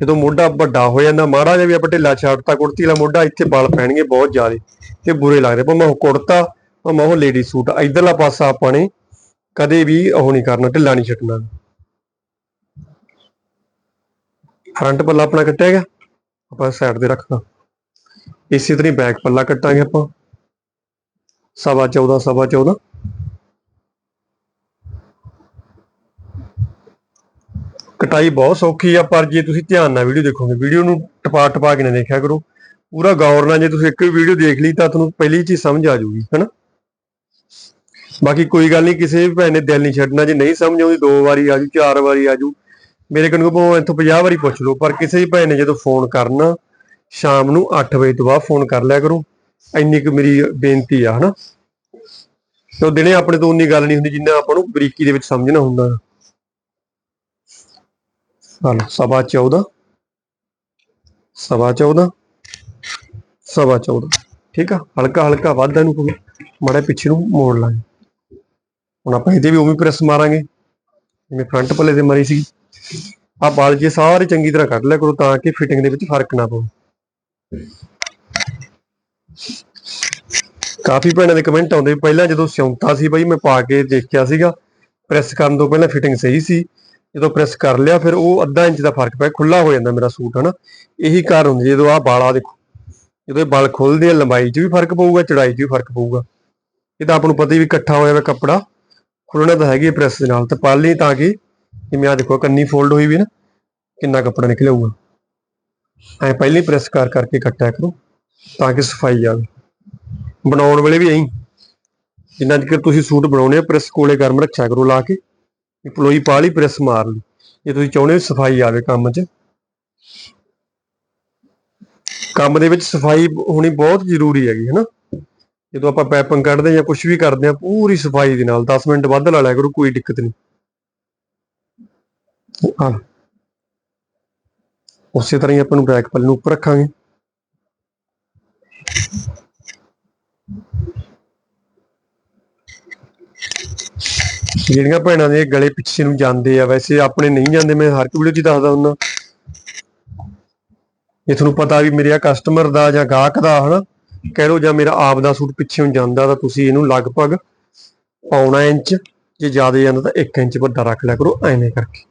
ਜਦੋਂ ਮੋਢਾ ਵੱਡਾ ਹੋ ਜਾਂਦਾ ਮਾੜਾ ਜਿਹਾ ਵੀ ਆਪਾਂ ਢਿੱਲਾ ਛਾੜਤਾ ਕੁੜਤੀ ਵਾਲਾ ਮੋਢਾ, ਇੱਥੇ ਵਾਲ ਪੈਣਗੇ ਬਹੁਤ ਜ਼ਿਆਦੇ ਤੇ ਬੁਰੇ ਲੱਗਦੇ। ਭਾਵੇਂ ਉਹ ਕੁੜਤਾ ਭਾਵੇਂ ਉਹ ਲੇਡੀ ਸੂਟ ਇਧਰਲਾ ਪਾਸਾ ਆਪਾਂ ਨੇ ਕਦੇ ਵੀ ਉਹ ਨਹੀਂ ਕਰਨਾ, ਢਿੱਲਾ ਨਹੀਂ ਛੱਡਣਾ। ਫਰੰਟ ਪੱਲਾ ਆਪਣਾ ਕੱਟਿਆ ਗਿਆ। ਆਪਾਂ ਸਾਈਡ ਤੇ ਰੱਖਣਾ ਇਸੇ ਤਰ੍ਹਾਂ ਬੈਕ ਪੱਲਾ ਕੱਟਾਂਗੇ ਆਪਾਂ। ਸਵਾ 14 ਸਵਾ 14 ਕਟਾਈ ਬਹੁਤ ਸੌਖੀ ਆ, ਪਰ ਜੇ ਤੁਸੀਂ ਧਿਆਨ ਨਾਲ ਵੀਡੀਓ ਦੇਖੋਗੇ ਵੀਡੀਓ ਨੂੰ ਟਪਾ ਟਪਾ ਕੇ ਨਾ ਦੇਖਿਆ ਕਰੋ। ਪੂਰਾ ਗੌਰ ਨਾਲ ਜੇ ਤੁਸੀਂ ਇੱਕ ਵੀ ਵੀਡੀਓ ਦੇਖ ਲਈ, ਤਾਂ ਤੁਹਾਨੂੰ ਪਹਿਲੀ ਚੀਜ਼ ਸਮਝ ਆ ਜਾਊਗੀ, ਹੈਨਾ? ਬਾਕੀ ਕੋਈ ਗੱਲ ਨਹੀਂ, ਕਿਸੇ ਵੀ ਭੈਣ ਨੇ ਦਿਲ ਨਹੀਂ ਛੱਡਣਾ, ਜੇ ਨਹੀਂ ਸਮਝ ਆਉਂਦੀ, ਦੋ ਵਾਰੀ ਆਜੂ ਚਾਰ ਵਾਰੀ ਆਜੂ ਮੇਰੇ ਕੋਲ ਭਾਵੇਂ ਇੱਥੋਂ 50 ਵਾਰੀ ਪੁੱਛ ਲਓ, ਪਰ ਕਿਸੇ ਵੀ ਭੈਣ ਨੇ ਜਦੋਂ ਫੋਨ ਕਰਨਾ, ਸ਼ਾਮ ਨੂੰ 8 ਵਜੇ ਤੋਂ ਬਾਅਦ ਫੋਨ ਕਰ ਲਿਆ ਕਰੋ। ਇੰਨੀ ਕੁ ਮੇਰੀ ਬੇਨਤੀ ਆ, ਹਨਾ? ਤੇ ਦਿਨੇ ਆਪਣੇ ਤੋਂ ਉਨੀ ਗੱਲ ਨਹੀਂ ਹੁੰਦੀ ਜਿੰਨਾ ਆਪਾਂ ਨੂੰ ਬਰੀਕੀ ਦੇ ਵਿੱਚ ਸਮਝਣਾ ਹੁੰਦਾ। ਹਲ ਸਵਾ 14 ਸਵਾ 14 ਸਵਾ 14 ਠੀਕ ਆ? ਹਲਕਾ ਹਲਕਾ ਵਾਧਾ ਨੂੰ ਮਾੜਾ ਪਿੱਛੇ ਨੂੰ ਮੋੜ ਲਾਂਗੇ। ਹੁਣ ਆਪਾਂ ਇਹਦੇ ਵੀ ਉਵੇਂ ਪ੍ਰੈਸ ਮਾਰਾਂਗੇ। ਜਿਵੇਂ ਫਰੰਟ ਪੱਲੇ ਤੇ ਮਾਰੀ ਸੀ ਆ ਬਲ ਜੇ ਸਾਰੇ ਚੰਗੀ ਤਰ੍ਹਾਂ ਕੱਢ ਲਿਆ ਕਰੋ ਤਾਂ ਕਿ ਫਿਟਿੰਗ ਦੇ ਵਿੱਚ ਫ਼ਰਕ ਨਾ ਪਵੇ। ਕਾਫੀ ਭੈਣਾਂ ਦੇ ਕਮੈਂਟ ਆਉਂਦੇ ਵੀ ਪਹਿਲਾਂ ਜਦੋਂ ਸਿਉਂਤਾ ਸੀ ਬਈ, ਮੈਂ ਪਾ ਕੇ ਦੇਖਿਆ ਸੀਗਾ ਪ੍ਰੈਸ ਕਰਨ ਤੋਂ ਪਹਿਲਾਂ ਫਿਟਿੰਗ ਸਹੀ ਸੀ। ਜਦੋਂ ਪ੍ਰੈਸ ਕਰ ਲਿਆ, ਫਿਰ ਉਹ ਅੱਧਾ ਇੰਚ ਦਾ ਫ਼ਰਕ ਪਿਆ ਖੁੱਲਾ ਹੋ ਜਾਂਦਾ ਮੇਰਾ ਸੂਟ, ਹਨਾ? ਇਹੀ ਕਾਰਨ ਹੁੰਦਾ ਜਦੋਂ ਆ ਬਾਲਾ ਦੇਖੋ, ਜਦੋਂ ਇਹ ਬਲ ਖੁੱਲਦੇ ਆ, ਲੰਬਾਈ 'ਚ ਵੀ ਫ਼ਰਕ ਪਊਗਾ, ਚੜਾਈ 'ਚ ਵੀ ਫ਼ਰਕ ਪਊਗਾ। ਇਹ ਤਾਂ ਆਪ ਨੂੰ ਪਤਾ ਹੀ ਵੀ ਇਕੱਠਾ ਹੋਇਆ ਹੋਇਆ ਕੱਪੜਾ ਖੁੱਲਣਾ ਤਾਂ ਹੈਗੀ ਪ੍ਰੈਸ ਦੇ ਨਾਲ, ਤੇ ਪਾਲੀ ਤਾਂ ਕਿ ਜਿਵੇਂ ਆ ਦੇਖੋ ਕੰਨੀ ਫੋਲਡ ਹੋਈ ਵੀ ਨਾ, ਕਿੰਨਾ ਕੱਪੜਾ ਨਿਕਲ ਆਊਗਾ ਐ ਪਹਿਲੇ ਪ੍ਰੈਸ ਕਰ ਕਰਕੇ ਕੱਟਿਆ ਕਰੋ, ਤਾਂ ਕਿ ਸਫ਼ਾਈ ਆਵੇ। ਬਣਾਉਣ ਵੇਲੇ ਵੀ ਐਂ। ਜਿੰਨਾ ਚਿਰ ਤੁਸੀਂ ਸੂਟ ਬਣਾਉਣੇ ਆ ਪ੍ਰੈਸ ਕੋਲੇ ਗਰਮ ਰੱਖਿਆ ਕਰੋ ਲਾ ਕੇ ਪਲੋਈ ਪਾ ਲਈ ਪ੍ਰੈਸ ਮਾਰ ਲਈ। ਜੇ ਤੁਸੀਂ ਚਾਹੁੰਦੇ ਹੋ ਸਫ਼ਾਈ ਆਵੇ ਕੰਮ 'ਚ। ਕੰਮ ਦੇ ਵਿੱਚ ਸਫ਼ਾਈ ਹੋਣੀ ਬਹੁਤ ਜ਼ਰੂਰੀ ਹੈਗੀ, ਹੈਨਾ। ਜਦੋਂ ਆਪਾਂ ਪਾਈਪਿੰਗ ਕੱਢਦੇ ਜਾਂ ਕੁਝ ਵੀ ਕਰਦੇ ਆ, ਪੂਰੀ ਸਫ਼ਾਈ ਦੇ ਨਾਲ 10 ਮਿੰਟ ਵੱਧ ਲਾ ਲਿਆ ਕਰੋ, ਕੋਈ ਦਿੱਕਤ ਨਹੀਂ। ਆ ਉਸੇ ਤਰ੍ਹਾਂ ਹੀ ਆਪਾਂ ਨੂੰ ਬੈਕ ਪੱਲੇ ਨੂੰ ਉੱਪਰ ਰੱਖਾਂਗੇ। ਜਿਹੜੀਆਂ ਭੈਣਾਂ ਦੇ ਗਲੇ ਪਿੱਛੇ ਨੂੰ ਜਾਂਦੇ ਆ, ਵੈਸੇ ਆਪਣੇ ਨਹੀਂ ਜਾਂਦੇ, ਮੈਂ ਹਰ ਇੱਕ ਵੀਡੀਓ 'ਚ ਦੱਸਦਾ ਹੁੰਦਾ। ਇਹ ਤੁਹਾਨੂੰ ਪਤਾ ਵੀ ਮੇਰੇ ਕਸਟਮਰ ਦਾ ਜਾਂ ਗਾਹਕ ਦਾ, ਹਨਾ? ਕਹਿ ਲਓ ਜਾਂ ਮੇਰਾ ਆਪ ਦਾ ਸੂਟ ਪਿੱਛੇ ਨੂੰ ਜਾਂਦਾ ਤਾਂ ਤੁਸੀਂ ਇਹਨੂੰ ਲਗਭਗ ਪੌਣਾ ਇੰਚ, ਜੇ ਜ਼ਿਆਦਾ ਜਾਂਦਾ ਤਾਂ 1 ਇੰਚ ਵੱਡਾ ਰੱਖ ਲਿਆ ਕਰੋ, ਐਵੇਂ ਕਰਕੇ।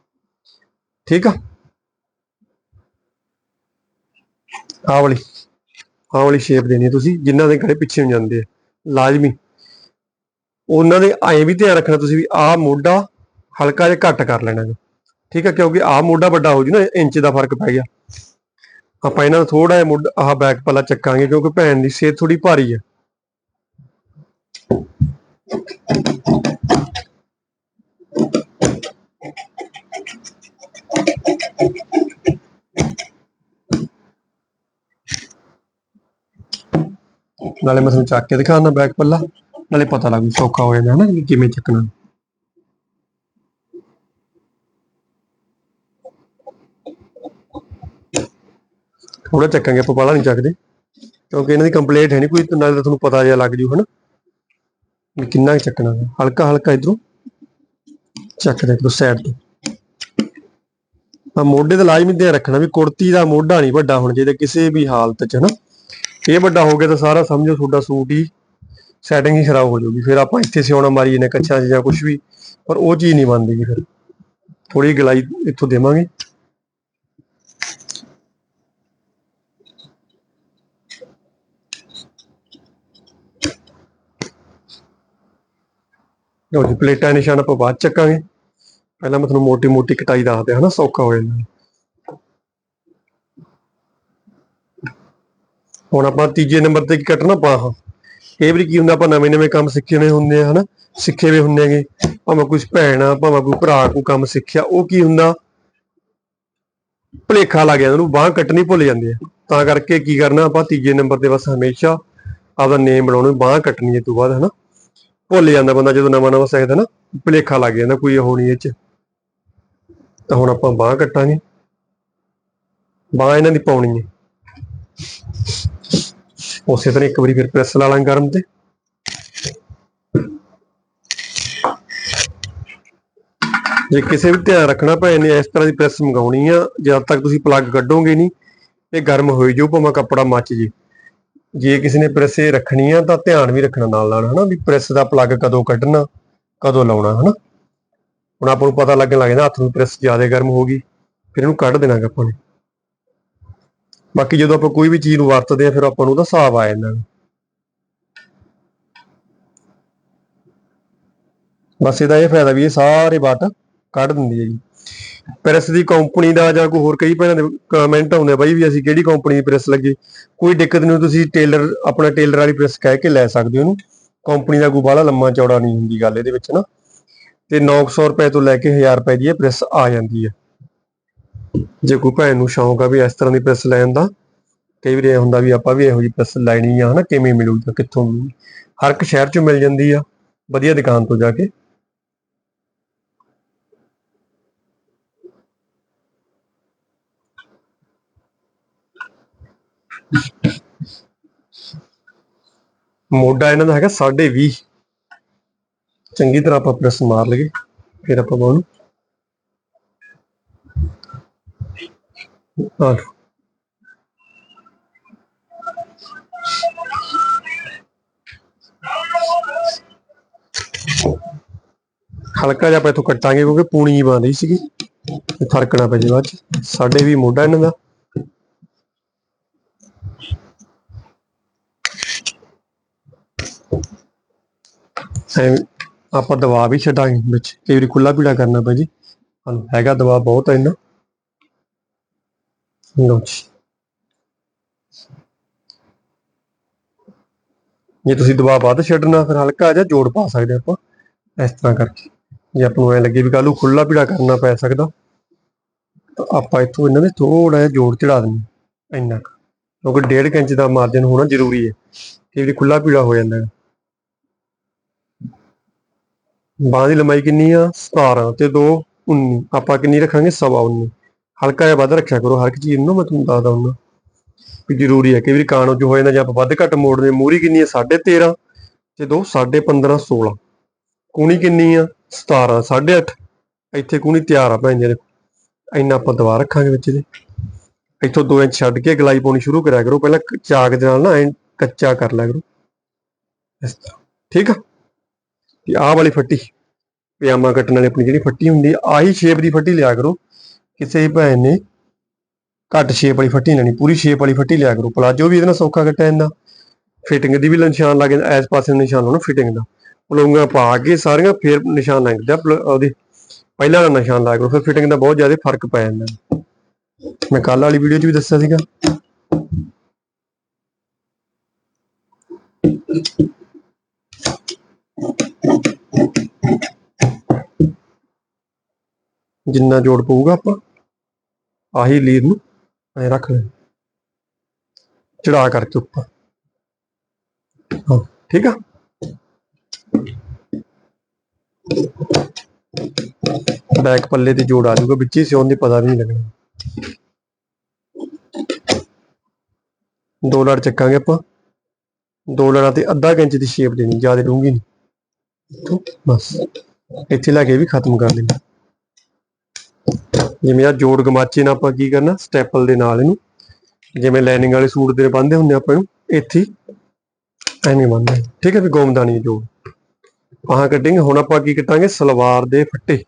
ਠੀਕ ਆ? ਆਹ ਵਾਲੀ ਆਹ ਵਾਲੀ ਸ਼ੇਪ ਦੇਣੀ ਤੁਸੀਂ, ਜਿਨ੍ਹਾਂ ਦੇ ਗਲੇ ਪਿੱਛੇ ਨੂੰ ਜਾਂਦੇ ਆ। ਲਾਜ਼ਮੀ। ਉਹਨਾਂ ਦੇ ਐਂ ਵੀ ਧਿਆਨ ਰੱਖਣਾ ਤੁਸੀਂ ਵੀ ਆਹ ਮੋਢਾ ਹਲਕਾ ਜਿਹਾ ਘੱਟ ਕਰ ਲੈਣਾ ਠੀਕ ਆ? ਕਿਉਂਕਿ ਆਹ ਮੋਢਾ ਵੱਡਾ ਹੋ ਜੂ ਨਾ, ਇੰਚ ਦਾ ਫ਼ਰਕ ਪੈ ਗਿਆ। ਆਪਾਂ ਇਹਨਾਂ ਦਾ ਥੋੜਾ ਜਿਹਾ ਮੁੱਢ, ਆਹ ਬੈਕ ਪੱਲਾ ਚੱਕਾਂਗੇ ਕਿਉਂਕਿ ਭੈਣ ਦੀ ਸਿਹਤ ਥੋੜੀ ਭਾਰੀ ਹੈ ਨਾਲੇ ਮੈਂ ਤੁਹਾਨੂੰ ਚੱਕ ਕੇ ਦਿਖਾਉਣਾ ਬੈਕ ਪੱਲਾ, ਨਾਲੇ ਪਤਾ ਲੱਗੂ ਸੌਖਾ ਹੋ ਜਾਂਦਾ ਹੈ ਕਿਵੇਂ ਚੱਕਣਾ। ਥੋੜਾ ਚੱਕਾਂਗੇ ਆਪਾਂ ਬਾਹਲਾ ਨਹੀਂ ਚੱਕਦੇ, ਕਿਉਂਕਿ ਇਹਨਾਂ ਦੀ ਕੰਪਲੀਟ ਹੈ ਨਹੀਂ ਕੋਈ, ਤੇ ਨਾਲੇ ਤੁਹਾਨੂੰ ਪਤਾ ਜਿਹਾ ਲੱਗ ਜੂ ਹਨਾ ਵੀ ਕਿੰਨਾ ਕੁ ਚੱਕਣਾ ਹਲਕਾ ਹਲਕਾ ਇਧਰੋਂ ਚੱਕ ਦੇ ਇਧਰੋਂ ਸਾਈਡ ਤੋਂ। ਮੋਢੇ ਤੇ ਲਾਜ਼ਮੀ ਧਿਆਨ ਰੱਖਣਾ ਵੀ ਕੁੜਤੀ ਦਾ ਮੋਢਾ ਨਹੀਂ ਵੱਡਾ ਹੋਣਾ ਚਾਹੀਦਾ ਕਿਸੇ ਵੀ ਹਾਲਤ 'ਚ, ਹਨਾ? ਇਹ ਵੱਡਾ ਹੋ ਗਿਆ ਤਾਂ ਸਾਰਾ ਸਮਝੋ ਤੁਹਾਡਾ ਸੂਟ ਹੀ ਸੈਟਿੰਗ ਹੀ ਖਰਾਬ ਹੋ ਜਾਊਗੀ। ਫਿਰ ਆਪਾਂ ਇੱਥੇ ਸਿਉਣਾ ਮਾਰੀ ਨੇ ਕੱਚਾ ਜਾਂ ਕੁਝ ਵੀ, ਪਰ ਉਹ ਚੀਜ਼ ਨਹੀਂ ਬਣਦੀ ਗੀ ਫਿਰ। ਥੋੜੀ ਗਲਾਈ ਇੱਥੋਂ ਦੇਵਾਂਗੇ। ਲਓ ਜੀ, ਪਲੇਟਾਂ ਨਿਸ਼ਾਨ ਆਪਾਂ ਬਾਅਦ ਚੱਕਾਂਗੇ। ਪਹਿਲਾਂ ਮੈਂ ਤੁਹਾਨੂੰ ਮੋਟੀ ਮੋਟੀ ਕਟਾਈ ਦੱਸ ਦਿਆਂ, ਹਨਾ, ਸੌਖਾ ਹੋ ਜਾਂਦਾ। ਹੁਣ ਆਪਾਂ ਤੀਜੇ ਨੰਬਰ ਤੇ ਕੀ ਕੱਟਣਾ ਬਾਹਾਂ ਇਹ ਵੀ ਕੀ ਹੁੰਦਾ, ਆਪਾਂ ਨਵੇਂ ਨਵੇਂ ਕੰਮ ਸਿੱਖੇ ਹੋਏ ਹੁੰਦੇ ਆ, ਹਨਾ, ਸਿੱਖੇ ਹੋਏ ਹੁੰਦੇ ਹੈਗੇ। ਭਾਵੇਂ ਕੋਈ ਭੈਣ ਆ, ਭਾਵੇਂ ਕੋਈ ਭਰਾ ਕੋਈ ਕੰਮ ਸਿੱਖਿਆ, ਉਹ ਕੀ ਹੁੰਦਾ, ਭਲੇਖਾ ਲੱਗ ਜਾਂਦਾ, ਉਹਨੂੰ ਬਾਹ ਕੱਟਣੀ ਭੁੱਲ ਜਾਂਦੇ ਆ। ਤਾਂ ਕਰਕੇ ਕੀ ਕਰਨਾ, ਆਪਾਂ ਤੀਜੇ ਨੰਬਰ ਤੇ ਬਸ ਹਮੇਸ਼ਾ ਆਪਦਾ ਨੇਮ ਬਣਾਉਣਾ, ਬਾਹ ਕੱਟਣੀ ਹੈ ਤੋਂ ਬਾਅਦ, ਹਨਾ। ਭੁੱਲ ਜਾਂਦਾ ਬੰਦਾ ਜਦੋਂ ਨਵਾਂ ਨਵਾਂ ਸਿੱਖਦਾ ਨਾ, ਭਲੇਖਾ ਲੱਗ ਜਾਂਦਾ, ਕੋਈ ਉਹ ਨਹੀਂ ਇਹ ਚ। ਤਾਂ ਹੁਣ ਆਪਾਂ ਬਾਹ ਕੱਟਾਂਗੇ। ਬਾਹ ਇਹਨਾਂ ਦੀ ਪਾਉਣੀ ਹੈ। ਉਸੇ ਤਰ੍ਹਾਂ ਇੱਕ ਵਾਰੀ ਫਿਰ ਪ੍ਰੈਸ ਲਾ ਲਾਂਗੇ ਗਰਮ ਤੇ। ਜੇ ਕਿਸੇ ਵੀ ਧਿਆਨ ਰੱਖਣਾ ਭਾਵੇਂ ਨੇ ਇਸ ਤਰ੍ਹਾਂ ਦੀ ਪ੍ਰੈਸ ਮੰਗਾਉਣੀ ਆ, ਜਦ ਤੱਕ ਤੁਸੀਂ ਪਲੱਗ ਕੱਢੋਗੇ ਨਹੀਂ ਇਹ ਗਰਮ ਹੋਈ ਜਾਊ, ਭਾਵੇਂ ਕੱਪੜਾ ਮੱਚ ਜੇ। ਜੇ ਕਿਸੇ ਨੇ ਪ੍ਰੈਸ ਇਹ ਰੱਖਣੀ ਆ, ਤਾਂ ਧਿਆਨ ਵੀ ਰੱਖਣਾ ਨਾਲ ਨਾਲ ਹਨਾ, ਵੀ ਪ੍ਰੈਸ ਦਾ ਪਲੱਗ ਕਦੋਂ ਕੱਢਣਾ, ਕਦੋਂ ਲਾਉਣਾ, ਹਨਾ। ਹੁਣ ਆਪਾਂ ਨੂੰ ਪਤਾ ਲੱਗਣ ਲੱਗ ਜਾਂਦਾ ਹੱਥ ਨੂੰ ਪ੍ਰੈਸ ਜ਼ਿਆਦਾ ਗਰਮ ਹੋ ਗਈ, ਫਿਰ ਇਹਨੂੰ ਕੱਢ ਦੇਣਾ ਆਪਾਂ ਨੇ। ਬਾਕੀ ਜਦੋਂ ਆਪਾਂ ਕੋਈ ਵੀ ਚੀਜ਼ ਨੂੰ ਵਰਤਦੇ ਆ, ਫਿਰ ਆਪਾਂ ਨੂੰ ਉਹਦਾ ਹਿਸਾਬ ਆ ਜਾਂਦਾ। ਬਸ ਇਹਦਾ ਇਹ ਫਾਇਦਾ ਵੀ ਇਹ ਸਾਰੇ ਬਟ ਕੱਢ ਦਿੰਦੀ ਹੈ ਜੀ ਪ੍ਰੈਸ ਦੀ ਕੰਪਨੀ ਦਾ ਜਾਂ ਕੋਈ ਹੋਰ ਕਈ ਭੈਣਾਂ ਦੇ ਕਮੈਂਟ ਆਉਂਦੇ ਆ ਬਾਈ ਵੀ ਅਸੀਂ ਕਿਹੜੀ ਕੰਪਨੀ ਦੀ ਪ੍ਰੈਸ ਲੱਗੇ। ਕੋਈ ਦਿੱਕਤ ਨਹੀਂ, ਤੁਸੀਂ ਟੇਲਰ ਆਪਣਾ ਟੇਲਰ ਵਾਲੀ ਪ੍ਰੈਸ ਕਹਿ ਕੇ ਲੈ ਸਕਦੇ ਹੋ ਉਹਨੂੰ ਕੰਪਨੀ ਦਾ ਕੋਈ ਬਾਹਲਾ ਲੰਮਾ ਚੌੜਾ ਨਹੀਂ ਹੁੰਦੀ ਗੱਲ ਇਹਦੇ ਵਿੱਚ ਨਾ। ਤੇ 900 ਰੁਪਏ ਤੋਂ ਲੈ ਕੇ 1000 ਰੁਪਏ ਦੀ ਇਹ ਪ੍ਰੈਸ ਆ ਜਾਂਦੀ ਹੈ। ਜੇ ਕੋਈ ਭੈਣ ਨੂੰ ਸ਼ੌਂਕ ਆ ਵੀ ਇਸ ਤਰ੍ਹਾਂ ਦੀ ਪ੍ਰੈਸ ਲੈਣ ਦਾ, ਕਈ ਵਾਰੀ ਇਹ ਹੁੰਦਾ ਵੀ ਆਪਾਂ ਵੀ ਇਹੋ ਜਿਹੀ ਪ੍ਰੈਸ ਲੈਣੀ ਆ, ਹਨਾ, ਕਿਵੇਂ ਮਿਲੂਗੀ ਕਿੱਥੋਂ ਮਿਲੂਗੀ ਹਰ ਇੱਕ ਸ਼ਹਿਰ 'ਚ ਮਿਲ ਜਾਂਦੀ ਆ, ਵਧੀਆ ਦੁਕਾਨ ਤੋਂ ਜਾ ਕੇ। ਮੋਢਾ ਇਹਨਾਂ ਦਾ ਹੈਗਾ 20.5 ਚੰਗੀ ਤਰ੍ਹਾਂ ਆਪਾਂ ਪ੍ਰੈਸ ਮਾਰ ਲਈਏ, ਫਿਰ ਆਪਾਂ ਉਹਨੂੰ ਆ ਹਲਕਾ ਜਿਹਾ ਆਪਾਂ ਇੱਥੋਂ ਕੱਟਾਂਗੇ, ਕਿਉਂਕਿ ਪੂਣੀ ਬਣ ਰਹੀ ਸੀਗੀ। ਤੇ ਪੈ ਜੇ ਬਾਅਦ ਚ। ਸਾਡੇ ਵੀ ਮੋਢਾ ਇਹਨਾਂ ਦਾ। ਐਵੇਂ ਆਪਾਂ ਦਬਾਅ ਵੀ ਛੱਡਾਂਗੇ ਵਿੱਚ। ਕਈ ਵਾਰੀ ਖੁੱਲਾ ਪੀੜਾ ਕਰਨਾ ਪੈ ਜੀ। ਸਾਨੂੰ ਹੈਗਾ ਦਬਾਅ ਬਹੁਤ ਹੈ ਇਹਨਾਂ ਲਓ ਜੀ। ਜੇ ਤੁਸੀਂ ਦਬਾਅ ਵੱਧ ਛੱਡਣਾ, ਫਿਰ ਹਲਕਾ ਜਿਹਾ ਜੋੜ ਪਾ ਸਕਦੇ ਆਪਾਂ, ਇਸ ਤਰ੍ਹਾਂ ਕਰਕੇ। ਜੇ ਆਪਾਂ ਨੂੰ ਐ ਲੱਗੇ ਵੀ ਕੱਲ ਨੂੰ ਖੁੱਲਾ ਪੀੜਾ ਕਰਨਾ ਪੈ ਸਕਦਾ, ਤਾਂ ਆਪਾਂ ਇੱਥੋਂ ਇਹਨਾਂ ਦੇ ਥੋੜਾ ਜਿਹਾ ਜੋੜ ਚੜਾ ਦਿੰਦੇ ਇੰਨਾ ਕੁ। ਕਿਉਂਕਿ 1.5 ਇੰਚ ਦਾ ਮਾਰਜਨ ਹੋਣਾ ਜ਼ਰੂਰੀ ਹੈ। ਕਈ ਵਾਰੀ ਖੁੱਲਾ ਪੀੜਾ ਹੋ ਜਾਂਦਾ ਹੈ। ਬਾਂਹ ਦੀ ਲੰਬਾਈ ਕਿੰਨੀ ਆ? 17 ਤੇ 2 19 ਆਪਾਂ ਕਿੰਨੀ ਰੱਖਾਂਗੇ? ਸਵਾ 19 ਹਲਕਾ ਜਿਹਾ ਵੱਧ ਰੱਖਿਆ ਕਰੋ। ਹਰ ਇੱਕ ਚੀਜ਼ ਨੂੰ ਮੈਂ ਤੁਹਾਨੂੰ ਦੱਸਦਾ ਹੁੰਦਾ ਵੀ। ਜ਼ਰੂਰੀ ਹੈ ਕਈ ਵਾਰੀ ਕਾਣੋ ਚ ਹੋ ਜਾਂਦਾ ਜੇ ਆਪਾਂ ਵੱਧ ਘੱਟ ਮੋੜਦੇ ਮੂਰੀ ਕਿੰਨੀ ਹੈ 13.5 ਤੇ 2 15.5 16 ਕੂਣੀ ਕਿੰਨੀ ਆ? 17 8.5 ਇੱਥੇ ਕੂਣੀ ਤਿਆਰ ਆ ਭੈਣ ਜੀ, ਦੇਖੋ। ਇੰਨਾ ਆਪਾਂ ਦਵਾ ਰੱਖਾਂਗੇ ਵਿੱਚ ਇਹਦੇ। ਇੱਥੋਂ 2 ਇੰਚ ਛੱਡ ਕੇ ਗਲਾਈ ਪਾਉਣੀ ਸ਼ੁਰੂ ਕਰਿਆ ਕਰੋ। ਪਹਿਲਾਂ ਚਾਕ ਦੇ ਨਾਲ ਨਾ ਐਂ ਕੱਚਾ ਕਰ ਲਿਆ ਕਰੋ। ਇਸ ਤਰ੍ਹਾਂ। ਠੀਕ ਆ? ਤੇ ਆਹ ਵਾਲੀ ਫੱਟੀ ਪਜਾਮਾ ਕੱਟਣ ਵਾਲੀ ਆਪਣੀ ਜਿਹੜੀ ਫੱਟੀ ਹੁੰਦੀ ਆ, ਆਹੀ ਸ਼ੇਪ ਦੀ ਫੱਟੀ ਲਿਆ ਕਰੋ। ਕਿਸੇ ਭੈਣ ਨੇ ਘੱਟ ਸ਼ੇਪ ਵਾਲੀ ਫੱਟੀ ਲੈਣੀ, ਪੂਰੀ ਸ਼ੇਪ ਵਾਲੀ ਫੱਟੀ ਲਿਆ ਕਰੋ। ਪਲਾਜੋ ਵੀ ਇਹਦੇ ਨਾਲ ਸੌਖਾ ਕੱਟਿਆ ਜਾਂਦਾ। ਫਿਟਿੰਗ ਦੀ ਵੀ ਨਿਸ਼ਾਨ ਲੱਗ ਜਾਂਦਾ ਐਸ ਪਾਸੇ ਨੂੰ ਨਿਸ਼ਾਨ ਹੋਣਾ ਫਿਟਿੰਗ ਦਾ। ਪਲੂੰਗਾ ਪਾ ਕੇ ਸਾਰੀਆਂ ਫੇਰ ਨਿਸ਼ਾਨ ਲੱਗਦਾ ਪਲ- ਉਹਦੇ ਪਹਿਲਾਂ ਦਾ ਨਿਸ਼ਾਨ ਲਾ ਕਰੋ, ਫਿਰ ਫਿਟਿੰਗ ਦਾ ਬਹੁਤ ਜ਼ਿਆਦਾ ਫ਼ਰਕ ਪੈ ਜਾਂਦਾ। ਮੈਂ ਕੱਲ ਵਾਲੀ ਵੀਡੀਓ 'ਚ ਵੀ ਦੱਸਿਆ ਸੀਗਾ। ਜਿੰਨਾ ਜੋੜ ਪਊਗਾ ਆਪਾਂ, ਆਹੀ ਲੀਰ ਨੂੰ ਐ ਰੱਖ ਲੈ ਚੜਾ ਕਰਕੇ ਉੱਪਰ। ਹਾਂ, ਠੀਕ ਆ? ਬੈਕ ਪੱਲੇ ਤੇ ਜੋੜ ਆ ਜਾਊਗਾ, ਵਿੱਚ ਹੀ ਸਿਉਣ ਦੀ ਪਤਾ ਵੀ ਨਹੀਂ ਲੱਗਣਾ। ਦੋ ਲੜ ਚੱਕਾਂਗੇ ਆਪਾਂ। ਦੋ ਲੜਾਂ ਤੇ ਅੱਧਾ ਇੰਚ ਦੀ ਸ਼ੇਪ ਦੇਣੀ, ਜ਼ਿਆਦਾ ਡੂੰਗੀ ਨਹੀਂ। ਬਸ। ਇੱਥੇ ਲਾ ਕੇ ਵੀ ਖਤਮ ਕਰ ਦੇਣੀ ਜਿਵੇਂ ਆ ਜੋੜ ਗਮਾਚੇ ਨਾਲ ਆਪਾਂ ਕੀ ਕਰਨਾ ਸਟੈਪਲ ਦੇ ਨਾਲ ਇਹਨੂੰ। ਜਿਵੇਂ ਲਾਈਨਿੰਗ ਵਾਲੇ ਸੂਟ ਦੇ ਬੰਨਦੇ ਹੁੰਦੇ ਆਪਾਂ ਨੂੰ ਇੱਥੇ ਐਵੇਂ ਬੰਨਦੇ ਠੀਕ ਹੈ ਵੀ ਗੋਮਦਾਨੀ ਜੋੜ। ਆਹ ਕਟਿੰਗ ਹੁਣ ਆਪਾਂ ਕੀ ਕਟਾਂਗੇ, ਸਲਵਾਰ ਦੇ ਫੱਟੇ।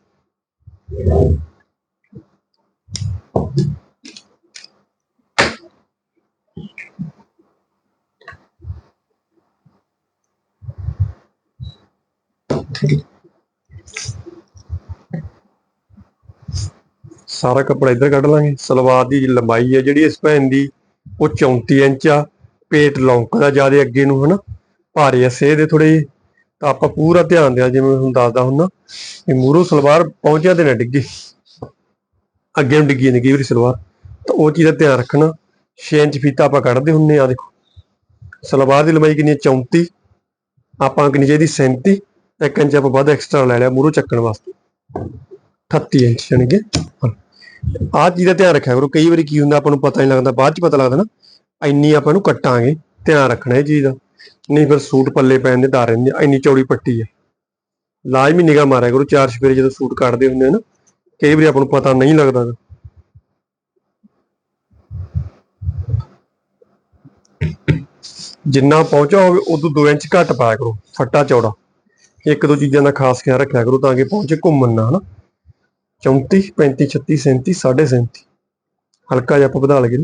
ਸਾਰਾ ਕੱਪੜਾ ਇੱਧਰ ਕੱਢ ਲਾਂਗੇ। ਸਲਵਾਰ ਦੀ ਲੰਬਾਈ ਹੈ, ਜਿਹੜੀ ਇਸ ਭੈਣ ਦੀ, ਉਹ 34 ਇੰਚ ਆ। ਪੇਟ ਲੌਂਕਦਾ ਜ਼ਿਆਦਾ ਅੱਗੇ ਨੂੰ, ਹਨਾ? ਭਾਰੇ ਆ ਸੇ ਦੇ ਥੋੜੇ ਤਾਂ ਆਪਾਂ ਪੂਰਾ ਧਿਆਨ ਦਿਆ, ਜਿਵੇਂ ਹੁਣ ਦੱਸਦਾ ਹੁੰਨਾ ਇਹ ਮੂਰੋ ਸਲਵਾਰ ਪਹੁੰਚਿਆ ਤੇ ਨਾ ਡਿੱਗੇ। ਅੱਗੇ ਨੂੰ ਡਿੱਗੀ ਨਹੀਂ ਕਈ ਵਾਰੀ ਸਲਵਾਰ। ਤਾਂ ਉਹ ਚੀਜ਼ ਦਾ ਧਿਆਨ ਰੱਖਣਾ। 6 ਇੰਚ ਫੀਤਾ ਆਪਾਂ ਕੱਢਦੇ ਹੁੰਨੇ ਆ, ਦੇਖੋ। ਸਲਵਾਰ ਦੀ ਲੰਬਾਈ ਕਿੰਨੀ ਹੈ 34 ਆਪਾਂ ਕਿੰਨੀ ਚਾਹੀਦੀ 37 ਇੱਕ ਇੰਚ ਆਪਾਂ ਵੱਧ ਐਕਸਟਰਾ ਲੈ ਲਿਆ ਮੂਰੋ ਚੱਕਣ ਵਾਸਤੇ। 38 ਇੰਚ ਯਾਨੀ ਕਿ ਆਹ ਚੀਜ਼ ਦਾ ਧਿਆਨ ਰੱਖਿਆ ਕਰੋ, ਕਈ ਵਾਰੀ ਕੀ ਹੁੰਦਾ ਆਪਾਂ ਨੂੰ ਪਤਾ ਨਹੀਂ ਲੱਗਦਾ, ਬਾਅਦ ਚ ਪਤਾ ਲੱਗਦਾ ਨਾ, ਇੰਨੀ ਆਪਾਂ ਨੂੰ ਕੱਟਾਂਗੇ, ਧਿਆਨ ਰੱਖਣਾ ਇਹ ਚੀਜ਼ ਦਾ। ਨਹੀਂ ਫਿਰ ਸੂਟ ਪੱਲੇ ਪੈਣ ਦੇ ਡਰ ਰਹਿੰਦੇ ਇੰਨੀ ਚੌੜੀ ਪੱਟੀ ਹੈ ਲਾਜ਼ਮੀ ਨਿਗਾਹ ਮਾਰਿਆ ਕਰੋ, ਚਾਰ ਸਵੇਰੇ ਜਦੋਂ ਸੂਟ ਕੱਟਦੇ ਹੁੰਦੇ ਆ ਨਾ, ਕਈ ਵਾਰੀ ਆਪਾਂ ਨੂੰ ਪਤਾ ਨਹੀਂ ਲੱਗਦਾ ਜਿੰਨਾ ਪਹੁੰਚਾ ਹੋਵੇ, ਉਦੋਂ 2 ਇੰਚ ਘੱਟ ਪਾਇਆ ਕਰੋ, ਫੱਟਾ ਚੌੜਾ। ਇੱਕ ਦੋ ਚੀਜ਼ਾਂ ਦਾ ਖਾਸ ਖਿਆਲ ਰੱਖਿਆ ਕਰੋ ਤਾਂ ਕਿ ਪਹੁੰਚੇ ਘੁੰਮਣ ਨਾ ਹਨਾ? 34 35 36 37 37 ਹਲਕਾ ਜਿਹਾ ਆਪਾਂ ਵਧਾ ਲਗੇ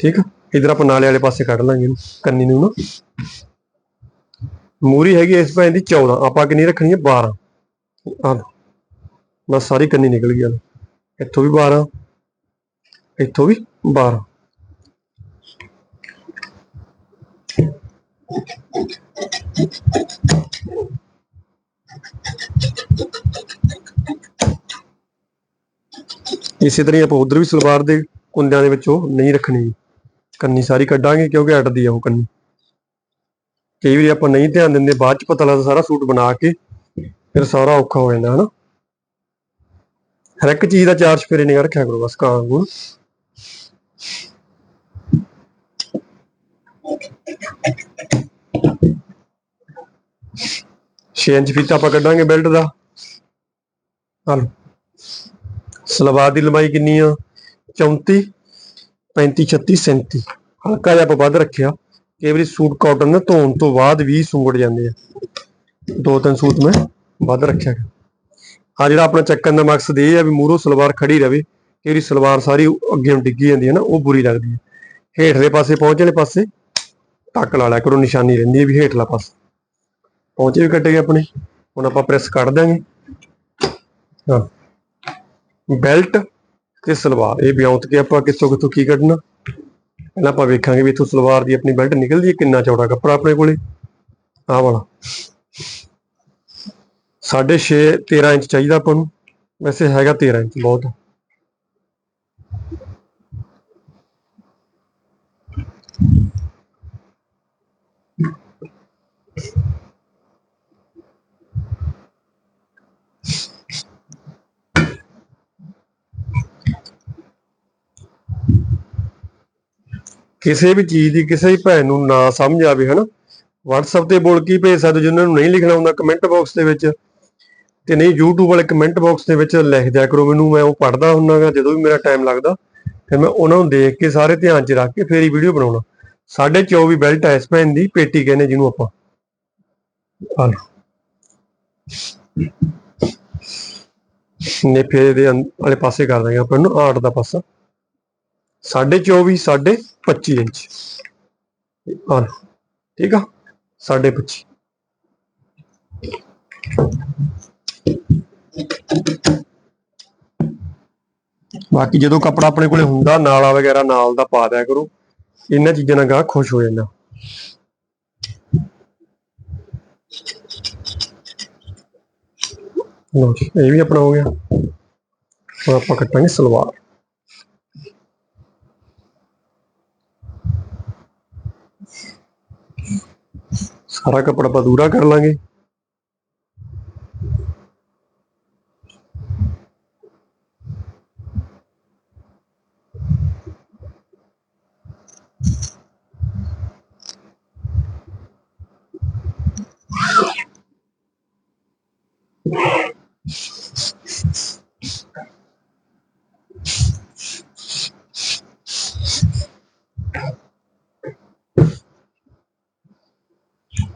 ਠੀਕ ਆ? ਇਧਰ ਆਪਾਂ ਨਾਲੇ ਵਾਲੇ ਪਾਸੇ ਕੱਢ ਲਾਂਗੇ ਇਹਨੂੰ, ਕੰਨੀ ਨੂੰ ਨਾ। ਮੂਰੀ ਹੈਗੀ ਇਸ ਭਾਂ ਦੀ 14 ਆਪਾਂ ਕਿੰਨੀ ਰੱਖਣੀ ਹੈ 12 ਆ ਬਸ ਸਾਰੀ ਕੰਨੀ ਨਿਕਲ ਗਈ ਆ। ਇੱਥੋਂ ਵੀ 12 ਇੱਥੋਂ ਵੀ 12 ਇਸੇ ਤਰ੍ਹਾਂ ਆਪਾਂ ਉਧਰ ਵੀ ਸਲਵਾਰ ਦੇ ਕੁੰਦਿਆਂ ਦੇ ਵਿੱਚ ਨਹੀਂ ਰੱਖਣੀ ਕੰਨੀ ਸਾਰੀ ਕੱਢਾਂਗੇ ਕਿਉਂਕਿ ਅਟਦੀ ਆ ਉਹ ਕੰਨੀ। ਕਈ ਵਾਰੀ ਆਪਾਂ ਨਹੀਂ ਧਿਆਨ ਦਿੰਦੇ, ਬਾਅਦ ਚ ਪਤਾ ਲੱਗਦਾ ਸਾਰਾ ਸੂਟ ਬਣਾ ਕੇ ਫਿਰ ਸਾਰਾ ਔਖਾ ਹੋ ਜਾਂਦਾ, ਹਨਾ? ਹਰ ਇੱਕ ਚੀਜ਼ ਦਾ ਚਾਰ ਚਫੇਰੇ ਨਿਗਾ ਰੱਖਿਆ ਕਰੋ, ਬਸ ਕਾਂ ਨੂੰ ਛੇ ਇੰਚ ਫੀਤਾ ਆਪਾਂ ਕੱਢਾਂਗੇ ਬੈਲਟ ਦਾ। ਹਲ। ਸਲਵਾਰ ਦੀ ਲੰਬਾਈ ਕਿੰਨੀ ਆ? 34 35 36 37 ਹਲਕਾ ਜਿਹਾ ਆਪਾਂ ਵੱਧ ਰੱਖਿਆ। ਕਈ ਵਾਰੀ ਸੂਟ ਕਾਟਨ ਦੇ ਧੋਣ ਤੋਂ ਬਾਅਦ ਵੀ ਸੁੰਗੜ ਜਾਂਦੇ ਆ। ਦੋ ਤਿੰਨ ਸੂਟ ਮੈਂ ਵੱਧ ਰੱਖਿਆ। ਆ ਜਿਹੜਾ ਆਪਣਾ ਚੱਕਣ ਦਾ ਮਕਸਦ ਇਹ ਆ ਵੀ ਮੂਰੋ ਸਲਵਾਰ ਖੜੀ ਰਹੇ ਕਈ ਵਾਰੀ ਸਲਵਾਰ ਸਾਰੀ ਅੱਗੇ ਨੂੰ ਡਿੱਗੀ ਜਾਂਦੀ ਹੈ ਨਾ, ਉਹ ਬੁਰੀ ਲੱਗਦੀ ਹੈ ਹੇਠਲੇ ਪਾਸੇ ਪਹੁੰਚਣੇ ਪਾਸੇ ਟੱਕ ਲਾ ਲਿਆ ਕਰੋ, ਨਿਸ਼ਾਨੀ ਰਹਿੰਦੀ ਹੈ ਵੀ ਹੇਠਲਾ ਪਾਸਾ। ਪਹੁੰਚੇ ਵੀ ਕੱਟੇ ਗਏ ਆਪਣੇ। ਹੁਣ ਆਪਾਂ ਪ੍ਰੈਸ ਕੱਢ ਦਾਂਗੇ ਹਾਂ। ਬੈਲਟ ਤੇ ਸਲਵਾਰ। ਇਹ ਬਿਆਉਂਤ ਕੇ ਆਪਾਂ ਕਿੱਥੋਂ ਕਿੱਥੋਂ ਕੀ ਕੱਢਣਾ। ਪਹਿਲਾਂ ਆਪਾਂ ਵੇਖਾਂਗੇ ਵੀ ਇੱਥੋਂ ਸਲਵਾਰ ਦੀ ਆਪਣੀ ਬੈਲਟ ਨਿਕਲਦੀ ਹੈ ਕਿੰਨਾ ਚੌੜਾ ਕੱਪੜਾ ਆਪਣੇ ਕੋਲੇ। ਆਹ ਵਾਲਾ। ਸਾਢੇ ਛੇ 13 ਇੰਚ ਚਾਹੀਦਾ ਆਪਾਂ ਨੂੰ। ਵੈਸੇ ਹੈਗਾ 13 ਇੰਚ ਬਹੁਤ। ਕਿਸੇ ਵੀ ਚੀਜ਼ ਦੀ ਕਿਸੇ ਵੀ ਭੈਣ ਨੂੰ ਨਾ ਸਮਝ ਆਵੇ, ਹਨਾ? WhatsApp ਤੇ ਬੋਲ ਕੇ ਭੇਜ ਸਕਦੇ ਜਿਨ੍ਹਾਂ ਨੂੰ ਨਹੀਂ ਲਿਖਣਾ ਹੁੰਦਾ ਕਮੈਂਟ ਬਾਕਸ ਦੇ ਵਿੱਚ? ਤੇ ਨਹੀਂ, YouTube ਵਾਲੇ ਕਮੈਂਟ ਬਾਕਸ ਦੇ ਵਿੱਚ ਲਿਖ ਦਿਆ ਕਰੋ। ਮੈਨੂੰ ਮੈਂ ਉਹ ਪੜ੍ਹਦਾ ਹੁੰਨਾਗਾ ਜਦੋਂ ਵੀ ਮੇਰਾ ਟਾਈਮ ਲੱਗਦਾ, ਫਿਰ ਮੈਂ ਉਹਨਾਂ ਨੂੰ ਦੇਖ ਕੇ ਸਾਰੇ ਧਿਆਨ 'ਚ ਰੱਖ ਕੇ ਫੇਰ ਹੀ ਵੀਡੀਓ ਬਣਾਉਣਾ। ਸਾਢੇ 24 ਬੈਲਟ ਐ ਇਸ ਭੈਣ ਦੀ, ਪੇਟੀ ਕਹਿੰਦੇ ਜਿਹਨੂੰ ਆਪਾਂ। ਆ ਲਓ। ਦੇ ਵਾਲੇ ਪਾਸੇ ਕਰ ਦਾਂਗੇ ਆਪਾਂ ਇਹਨੂੰ, ਆਰਟ ਦਾ ਪਾਸਾ। 24 ਸਾਢੇ 25 ਇੰਚ। ਆ ਠੀਕ ਆ? ਸਾਢੇ 25 ਬਾਕੀ ਜਦੋਂ ਕੱਪੜਾ ਆਪਣੇ ਕੋਲੇ ਹੁੰਦਾ, ਨਾਲਾ ਵਗੈਰਾ ਨਾਲ ਦਾ ਪਾ ਦਿਆ ਕਰੋ, ਇਹਨਾਂ ਚੀਜ਼ਾਂ ਨਾਲ ਗਾਹ ਖੁਸ਼ ਹੋ ਜਾਂਦਾ। ਲਓ ਇਹ ਵੀ ਆਪਣਾ ਹੋ ਗਿਆ। ਹੁਣ ਆਪਾਂ ਕੱਟਾਂਗੇ ਸਲਵਾਰ। ਸਾਰਾ ਕੱਪੜਾ ਆਪਾਂ ਦੂਰਾ ਕਰ ਲਾਂਗੇ।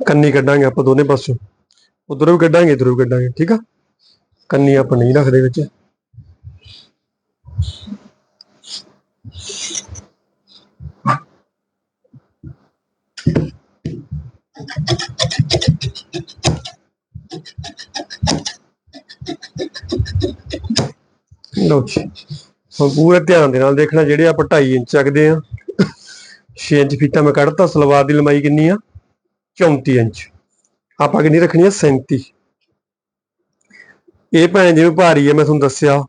ਕੰਨੀ ਕੱਢਾਂਗੇ ਆਪਾਂ ਦੋਨੇ ਪਾਸੋਂ। ਉਧਰੋਂ ਵੀ ਕੱਢਾਂਗੇ, ਇਧਰੋਂ ਵੀ ਕੱਢਾਂਗੇ, ਠੀਕ ਆ? ਕੰਨੀ ਆਪਾਂ ਨਹੀਂ ਰੱਖਦੇ ਵਿੱਚ। ਲਓ ਜੀ, ਹੁਣ ਪੂਰੇ ਧਿਆਨ ਦੇ ਨਾਲ ਦੇਖਣਾ ਜਿਹੜੇ ਆਪਾਂ 2.5 ਇੰਚ ਚੱਕਦੇ ਆ। 6 ਇੰਚ ਫੀਤਾ ਮੈਂ ਕੱਢਤਾ, ਸਲਵਾਰ ਦੀ ਲੰਬਾਈ ਕਿੰਨੀ ਆ? 34 ਇੰਚ ਆਪਾਂ ਕਿੰਨੀ ਰੱਖਣੀ ਆ 37 ਇਹ ਭੈਣ ਜਿਵੇਂ ਭਾਰੀ ਹੈ, ਮੈਂ ਤੁਹਾਨੂੰ ਦੱਸਿਆ।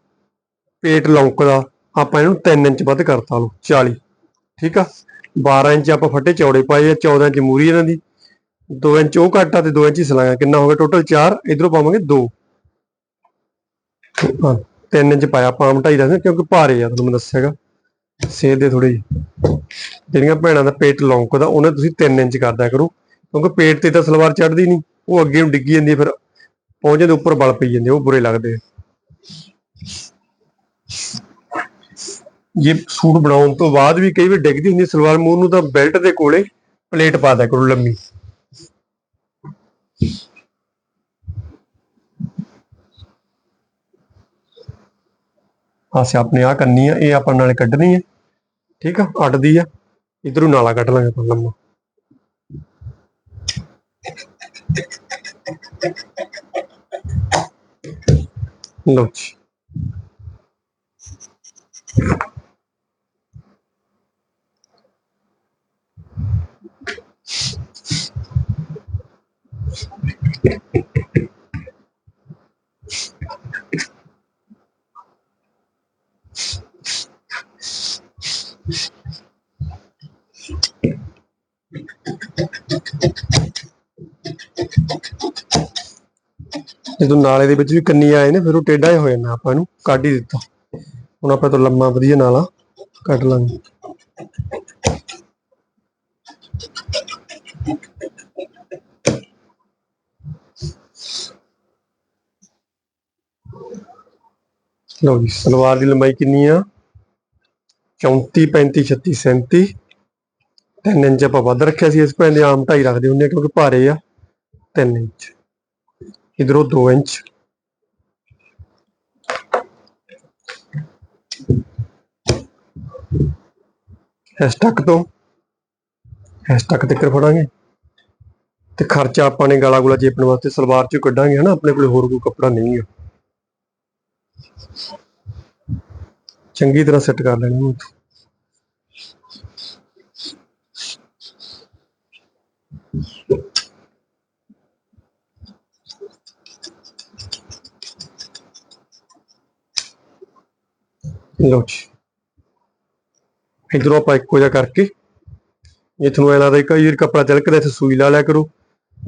ਪੇਟ ਲੌਂਕਦਾ। ਆਪਾਂ ਇਹਨੂੰ 3 ਇੰਚ ਵੱਧ ਕਰਤਾ ਲਓ 40 ਠੀਕ ਆ? 12 ਇੰਚ ਆਪਾਂ ਫੱਟੇ ਚੌੜੇ ਪਾਏ ਆ 14 ਇੰਚ ਮੂਰੀ ਇਹਨਾਂ ਦੀ। 2 ਇੰਚ ਉਹ ਘੱਟ ਆ ਤੇ 2 ਇੰਚ ਹੀ ਸਲਾਂਗਾ। ਕਿੰਨਾ ਹੋ ਗਿਆ ਟੋਟਲ 4 ਇਧਰੋਂ ਪਾਵਾਂਗੇ 2 ਹਾਂ 3 ਇੰਚ ਪਾਇਆ। ਪਾਮ ਢਾਈ ਦਾ ਕਿਉਂਕਿ ਭਾਰੇ ਆ, ਤੁਹਾਨੂੰ ਮੈਂ ਦੱਸਿਆਗਾ ਸੇਧ ਦੇ ਥੋੜੇ ਜਿਹੜੀਆਂ ਭੈਣਾਂ ਦਾ ਪੇਟ ਲੌਂਕਦਾ, ਉਹਨੇ ਤੁਸੀਂ 3 ਇੰਚ ਕਰਦਾ ਕਰੋ। ਕਿਉਂਕਿ ਪੇਟ ਤੇ ਤਾਂ ਸਲਵਾਰ ਚੜਦੀ ਨਹੀਂ, ਉਹ ਅੱਗੇ ਨੂੰ ਡਿੱਗੀ ਜਾਂਦੀ ਫਿਰ, ਪਹੁੰਚੇ ਦੇ ਉੱਪਰ ਬਲ ਪਈ ਜਾਂਦੇ, ਉਹ ਬੁਰੇ ਲੱਗਦੇ ਆ। ਜੇ ਸੂਟ ਬਣਾਉਣ ਤੋਂ ਬਾਅਦ ਵੀ ਕਈ ਵਾਰ ਡਿੱਗਦੀ ਹੁੰਦੀ ਸਲਵਾਰ ਮੂਰ ਨੂੰ ਤਾਂ ਬੈਲਟ ਦੇ ਕੋਲੇ ਪਲੇਟ ਪਾ ਦਿਆ ਕਰੋ ਲੰਮੀ ਆਸੇ ਆਪਣੇ ਆ ਕੰਨੀ ਆ, ਇਹ ਆਪਾਂ ਨਾਲੇ ਕੱਢਣੀ ਹੈ ਠੀਕ ਆ ਅੱਡਦੀ ਆ, ਇਧਰੋਂ ਨਾਲਾ ਕੱਢ ਲਾਂਗੇ ਆਪਾਂ ਲੰਮਾ ਲਓ ਜਦੋਂ ਨਾਲੇ ਦੇ ਵਿੱਚ ਵੀ ਕੰਨੀ ਆਏ ਨੇ, ਫਿਰ ਉਹ ਟੇਢਾ ਜਿਹਾ ਹੋ ਜਾਂਦਾ ਆਪਾਂ ਇਹਨੂੰ, ਕੱਢ ਹੀ ਦਿੱਤਾ। ਹੁਣ ਆਪਾਂ ਤੋਂ ਲੰਮਾ ਵਧੀਆ ਨਾਲਾ ਕੱਢ ਲਾਂਗੇ। ਲਓ ਜੀ, ਸਲਵਾਰ ਦੀ ਲੰਬਾਈ ਕਿੰਨੀ ਆ? 34 35 36 37 ਤਿੰਨ ਇੰਚ ਆਪਾਂ ਵੱਧ ਰੱਖਿਆ ਸੀ, ਇਸ ਭੈਣ ਦੇ ਆਮ ਢਾਈ ਰੱਖਦੇ ਹੁੰਦੇ ਆ, ਕਿਉਂਕਿ ਭਾਰੇ ਆ। 3 ਇੰਚ। ਇਧਰੋਂ 2 ਇੰਚ ਇਸ ਤੱਕ ਤੋਂ ਇਸ ਤੱਕ ਤੱਕ ਫੜਾਂਗੇ। ਤੇ ਖਰਚਾ ਆਪਾਂ ਨੇ ਗਾਲਾ ਗੁਲਾ ਚੇਪਣ ਵਾਸਤੇ ਸਲਵਾਰ ਚੋਂ ਕੱਢਾਂਗੇ, ਹਨਾ? ਆਪਣੇ ਕੋਲ ਹੋਰ ਕੋਈ ਕੱਪੜਾ ਨਹੀਂ ਆ। ਚੰਗੀ ਤਰ੍ਹਾਂ ਸੈੱਟ ਕਰ ਲੈਣੀ ਉਹ ਲਓ ਜੀ। ਇਧਰੋਂ ਆਪਾਂ ਇੱਕੋ ਜਿਹਾ ਕਰਕੇ ਜੇ ਤੁਹਾਨੂੰ ਐ ਲੱਗਦਾ ਕਈ ਵਾਰ ਕੱਪੜਾ ਤਿਲਕਦਾ ਇੱਥੇ ਸੂਈ ਲਾ ਲਿਆ ਕਰੋ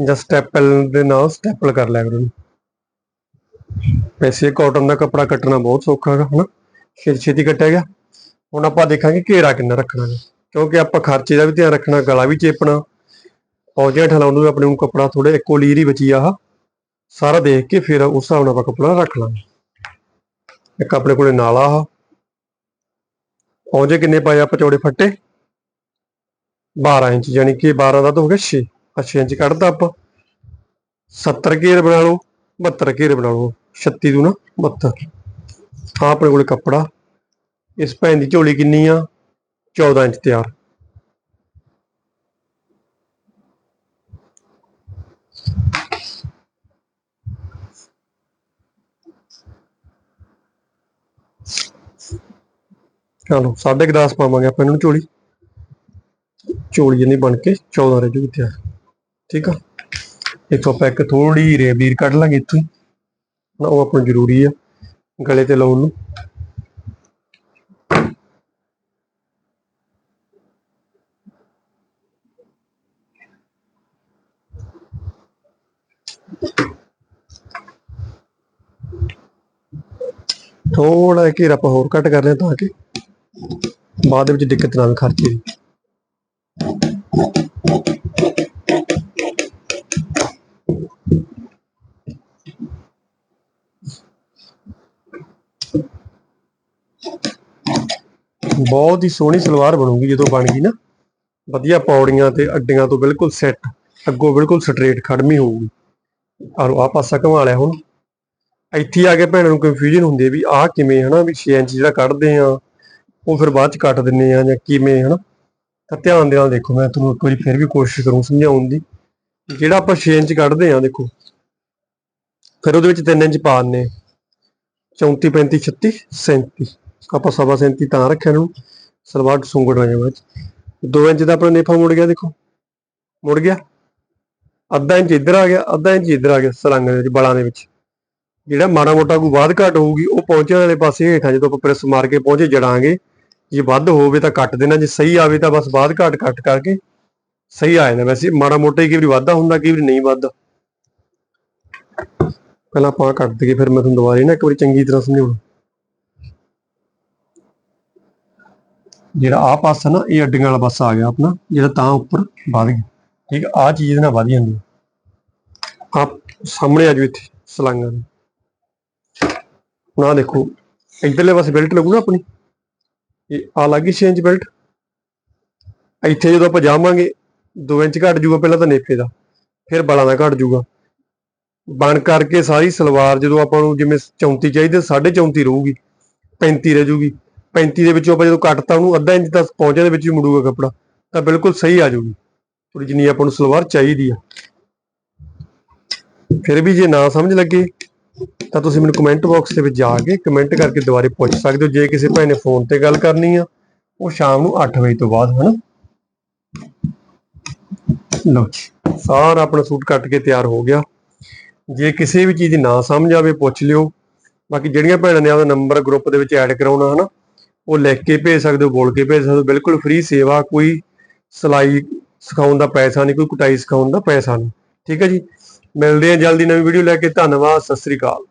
ਜਾਂ ਸਟੈਪਲ ਦੇ ਨਾਲ ਸਟੈਪਲ ਕਰ ਲਿਆ ਕਰੋ। ਵੈਸੇ ਕਾਟਨ ਦਾ ਕੱਪੜਾ ਕੱਟਣਾ ਬਹੁਤ ਸੌਖਾ ਹੈਗਾ, ਹਨਾ? ਛੇਤੀ ਛੇਤੀ ਕੱਟਿਆ ਗਿਆ। ਹੁਣ ਆਪਾਂ ਦੇਖਾਂਗੇ ਘੇਰਾ ਕਿੰਨਾ ਰੱਖਣਾ ਹੈ ਕਿਉਂਕਿ ਆਪਾਂ ਖਰਚੇ ਦਾ ਵੀ ਧਿਆਨ ਰੱਖਣਾ, ਗਲਾ ਵੀ ਚੇਪਣਾ। ਪੌਂਜੇ ਠਲਾਉਣ ਨੂੰ ਆਪਣੇ ਨੂੰ ਕੱਪੜਾ ਥੋੜੇ ਇੱਕੋ ਲੀਰ ਹੀ ਬਚੀ ਆ ਆਹ। ਸਾਰਾ ਦੇਖ ਕੇ ਫਿਰ ਉਸ ਹਿਸਾਬ ਨਾਲ ਆਪਾਂ ਕੱਪੜਾ ਰੱਖ ਲਾਂਗੇ। ਇੱਕ ਆਪਣੇ ਕੋਲੇ ਨਾਲਾ ਆ। ਪੌਂਜੇ ਕਿੰਨੇ ਪਾਏ ਆਪਾਂ ਚੌੜੇ ਫੱਟੇ? 12 ਇੰਚ ਯਾਨੀ ਕਿ 12 ਦਾ ਤਾਂ ਹੋ ਗਿਆ 6 6 ਇੰਚ ਕੱਢਦਾ ਆਪਾਂ। 70 ਘੇਰ ਬਣਾ ਲਓ 72 ਘੇਰ ਬਣਾ ਲਓ। 36 ਦੂ ਨਾ 72 ਆ ਆਪਣੇ ਕੋਲੇ ਕੱਪੜਾ। ਇਸ ਭੈਣ ਦੀ ਝੋਲੀ ਕਿੰਨੀ ਆ? 14 ਇੰਚ ਤਿਆਰ। ਚਲੋ, ਸਾਢੇ ਕੁ 10 ਪਾਵਾਂਗੇ ਆਪਾਂ ਇਹਨਾਂ ਨੂੰ ਝੋਲੀ ਝੋਲੀ ਜਿੰਨੀ ਬਣ ਕੇ 14 ਰਹਿ ਜੂਗੀ ਤਿਆਰ। ਠੀਕ ਆ? ਇੱਥੋਂ ਆਪਾਂ ਇੱਕ ਥੋੜੀ ਰੇਬੀਰ ਕੱਢ ਲਾਂਗੇ ਇੱਥੋਂ ਨਾ, ਉਹ ਆਪਾਂ ਨੂੰ ਜ਼ਰੂਰੀ ਆ, ਗਲੇ ਤੇ ਲਾਉਣ ਨੂੰ। ਥੋੜਾ ਘੇਰਾ ਆਪਾਂ ਹੋਰ ਕੱਟ ਕਰ ਲਿਆ ਤਾਂ ਕਿ ਬਾਅਦ ਦੇ ਵਿੱਚ ਦਿੱਕਤ ਨਾ ਆਵੇ ਖਰਚੇ ਦੀ। ਬਹੁਤ ਹੀ ਸੋਹਣੀ ਸਲਵਾਰ ਬਣੂਗੀ ਜਦੋਂ ਬਣ ਗਈ ਨਾ। ਵਧੀਆ ਪੌੜੀਆਂ ਤੇ ਅੱਡੀਆਂ ਤੋਂ ਬਿਲਕੁਲ ਸੈੱਟ ਅੱਗੋਂ ਬਿਲਕੁਲ ਸਟ੍ਰੇਟ ਖੜਮੀ ਹੋਊਗੀ। ਔਰ ਆ ਪਾਸਾ ਘੁਮਾ ਲਿਆ ਹੁਣ। ਇੱਥੇ ਆ ਕੇ ਭੈਣਾਂ ਨੂੰ ਕਨਫਿਊਜ਼ਨ ਹੁੰਦੀ ਹੈ ਵੀ ਆਹ ਕਿਵੇਂ ਹਨਾ, ਵੀ 6 ਇੰਚ ਜਿਹੜਾ ਕੱਢਦੇ ਆ ਉਹ ਫਿਰ ਬਾਅਦ ਚ ਕੱਟ ਦਿੰਨੇ ਆ ਜਾਂ ਕਿਵੇਂ, ਹਨਾ? ਤਾਂ ਧਿਆਨ ਦੇ ਨਾਲ ਦੇਖੋ, ਮੈਂ ਤੁਹਾਨੂੰ ਇੱਕ ਵਾਰੀ ਫਿਰ ਵੀ ਕੋਸ਼ਿਸ਼ ਕਰੂੰ ਸਮਝਾਉਣ ਦੀ। ਜਿਹੜਾ ਆਪਾਂ 6 ਇੰਚ ਕੱਢਦੇ ਆ, ਦੇਖੋ। ਫਿਰ ਉਹਦੇ ਵਿੱਚ 3 ਇੰਚ ਪਾ ਦਿੰਨੇ 34 35 36 37 ਆਪਾਂ ਸਵਾ 37 ਤਾਂ ਰੱਖਿਆ ਨੂੰ ਸਲਵਾਰ ਸੁੰਗੜ ਰਹੇ ਬਾਅਦ 2 ਇੰਚ ਦਾ ਆਪਣਾ ਨੇਫਾ ਮੁੜ ਗਿਆ, ਦੇਖੋ। ਮੁੜ ਗਿਆ। ਅੱਧਾ ਇੰਚ ਇੱਧਰ ਆ ਗਿਆ, ਅੱਧਾ ਇੰਚ ਇੱਧਰ ਆ ਗਿਆ, ਸਲੰਗ ਦੇ ਵਿੱਚ, ਬਲਾਂ ਦੇ ਵਿੱਚ। ਜਿਹੜਾ ਮਾੜਾ ਮੋਟਾ ਕੋਈ ਬਾਦ ਘਟ ਹੋਊਗੀ, ਉਹ ਪਹੁੰਚਣ ਵਾਲੇ ਪਾਸੇ ਹੇਠਾਂ, ਜਦੋਂ ਆਪਾਂ ਪ੍ਰੈਸ ਮਾਰ ਕੇ ਪਹੁੰਚੇ, ਜੜਾਂਗੇ। ਜੇ ਵੱਧ ਹੋਵੇ ਤਾਂ ਕੱਟ ਦੇਣਾ, ਜੇ ਸਹੀ ਆਵੇ ਤਾਂ ਬਸ ਬਾਅਦ ਘਟ ਕੱਟ ਕਰਕੇ ਸਹੀ ਆ ਜਾਂਦਾ। ਵੈਸੇ ਮਾੜਾ ਮੋਟਾ ਹੀ ਕਈ ਵਾਰੀ ਵਾਧਾ ਹੁੰਦਾ, ਕਈ ਵਾਰੀ ਨਹੀਂ ਵੱਧਦਾ ਪਹਿਲਾਂ ਆਪਾਂ ਕੱਟ ਦਈਏ, ਫਿਰ ਮੈਂ ਤੁਹਾਨੂੰ ਦੁਬਾਰਾ ਨਾ ਇੱਕ ਵਾਰੀ ਚੰਗੀ ਤਰ੍ਹਾਂ ਸਮਝਾਉਣਾ। ਜਿਹੜਾ ਆਹ ਪਾਸਾ ਨਾ, ਇਹ ਅੱਡੀਆਂ ਵਾਲਾ ਪਾਸਾ ਆ ਗਿਆ ਆਪਣਾ, ਜਿਹੜਾ ਤਾਂ ਉੱਪਰ ਵੱਧ ਗਿਆ। ਠੀਕ ਆ, ਆਹ ਚੀਜ਼ ਨਾਲ ਵੱਧ ਜਾਂਦੀ ਆ। ਸਾਹਮਣੇ ਆ ਜਾਓ ਇੱਥੇ, ਸਲਾਂਗਾਂ ਦੇ। ਹੁਣ ਆਹ ਦੇਖੋ, ਇਧਰਲੇ ਪਾਸੇ ਬੈਲਟ ਲੱਗੂ ਨਾ ਆਪਣੀ? ਇਹ ਆ ਲੱਗੀ 6 ਇੰਚ ਬੈਲਟ। ਇੱਥੇ ਜਦੋਂ ਆਪਾਂ ਜਾਵਾਂਗੇ 2 ਇੰਚ ਘਟ ਜੂਗਾ ਪਹਿਲਾਂ ਤਾਂ ਨੇਫੇ ਦਾ, ਫਿਰ ਬਲਾਂ ਦਾ ਘਟ ਜੂਗਾ ਬਣ ਕਰਕੇ ਸਾਰੀ ਸਲਵਾਰ ਜਦੋਂ ਆਪਾਂ ਨੂੰ ਜਿਵੇਂ 34 ਚਾਹੀਦੀ 34.5 ਰਹੂਗੀ 35 ਰਹਿ ਜੂਗੀ 35 ਦੇ ਵਿੱਚੋਂ ਆਪਾਂ ਜਦੋਂ ਕੱਟਤਾ ਉਹਨੂੰ ਅੱਧਾ ਇੰਚ ਤੱਕ ਪਹੁੰਚੇ ਦੇ ਵਿੱਚ ਹੀ ਮੁੜੂਗਾ ਕੱਪੜਾ, ਤਾਂ ਬਿਲਕੁਲ ਸਹੀ ਆ ਜੂਗੀ ਥੋੜੀ ਜਿੰਨੀ ਆਪਾਂ ਨੂੰ ਸਲਵਾਰ ਚਾਹੀਦੀ ਆ। ਫਿਰ ਵੀ ਜੇ ਨਾ ਸਮਝ ਲੱਗੇ ਤਾਂ ਤੁਸੀਂ ਮੈਨੂੰ ਕਮੈਂਟ ਬਾਕਸ ਦੇ ਵਿੱਚ ਜਾ ਕੇ ਕਮੈਂਟ ਕਰਕੇ ਦੁਬਾਰੇ ਪੁੱਛ ਸਕਦੇ ਹੋ। ਜੇ ਕਿਸੇ ਭਾਈ ਨੇ ਫੋਨ ਤੇ ਗੱਲ ਕਰਨੀ ਆ, ਉਹ ਸ਼ਾਮ ਨੂੰ 8 ਵਜੇ ਤੋਂ ਬਾਅਦ, ਹਨਾ? ਲਓ ਜੀ, ਸਾਰਾ ਆਪਣਾ ਸੂਟ ਕੱਟ ਕੇ ਤਿਆਰ ਹੋ ਗਿਆ। ਜੇ ਕਿਸੇ ਵੀ ਚੀਜ਼ ਨਾ ਸਮਝ ਆਵੇ, ਪੁੱਛ ਲਿਓ। ਬਾਕੀ ਜਿਹੜੀਆਂ ਭੈਣਾਂ ਨੇ ਆਪਦਾ ਨੰਬਰ ਗਰੁੱਪ ਦੇ ਵਿੱਚ ਐਡ ਕਰਾਉਣਾ, ਹਨਾ? ਉਹ ਲਿਖ ਕੇ ਭੇਜ ਸਕਦੇ ਹੋ, ਬੋਲ ਕੇ ਭੇਜ ਸਕਦੇ ਹੋ। ਬਿਲਕੁਲ ਫ੍ਰੀ ਸੇਵਾ, ਕੋਈ ਸਿਲਾਈ ਸਿਖਾਉਣ ਦਾ ਪੈਸਾ ਨਹੀਂ, ਕੋਈ ਕੁਟਾਈ ਸਿਖਾਉਣ ਦਾ ਪੈਸਾ ਨਹੀਂ। ਠੀਕ ਹੈ ਜੀ? ਮਿਲਦੇ ਹਾਂ ਜਲਦੀ ਨਵੀਂ ਵੀਡੀਓ ਲੈ ਕੇ। ਧੰਨਵਾਦ ਸਤਿ ਸ੍ਰੀ ਅਕਾਲ।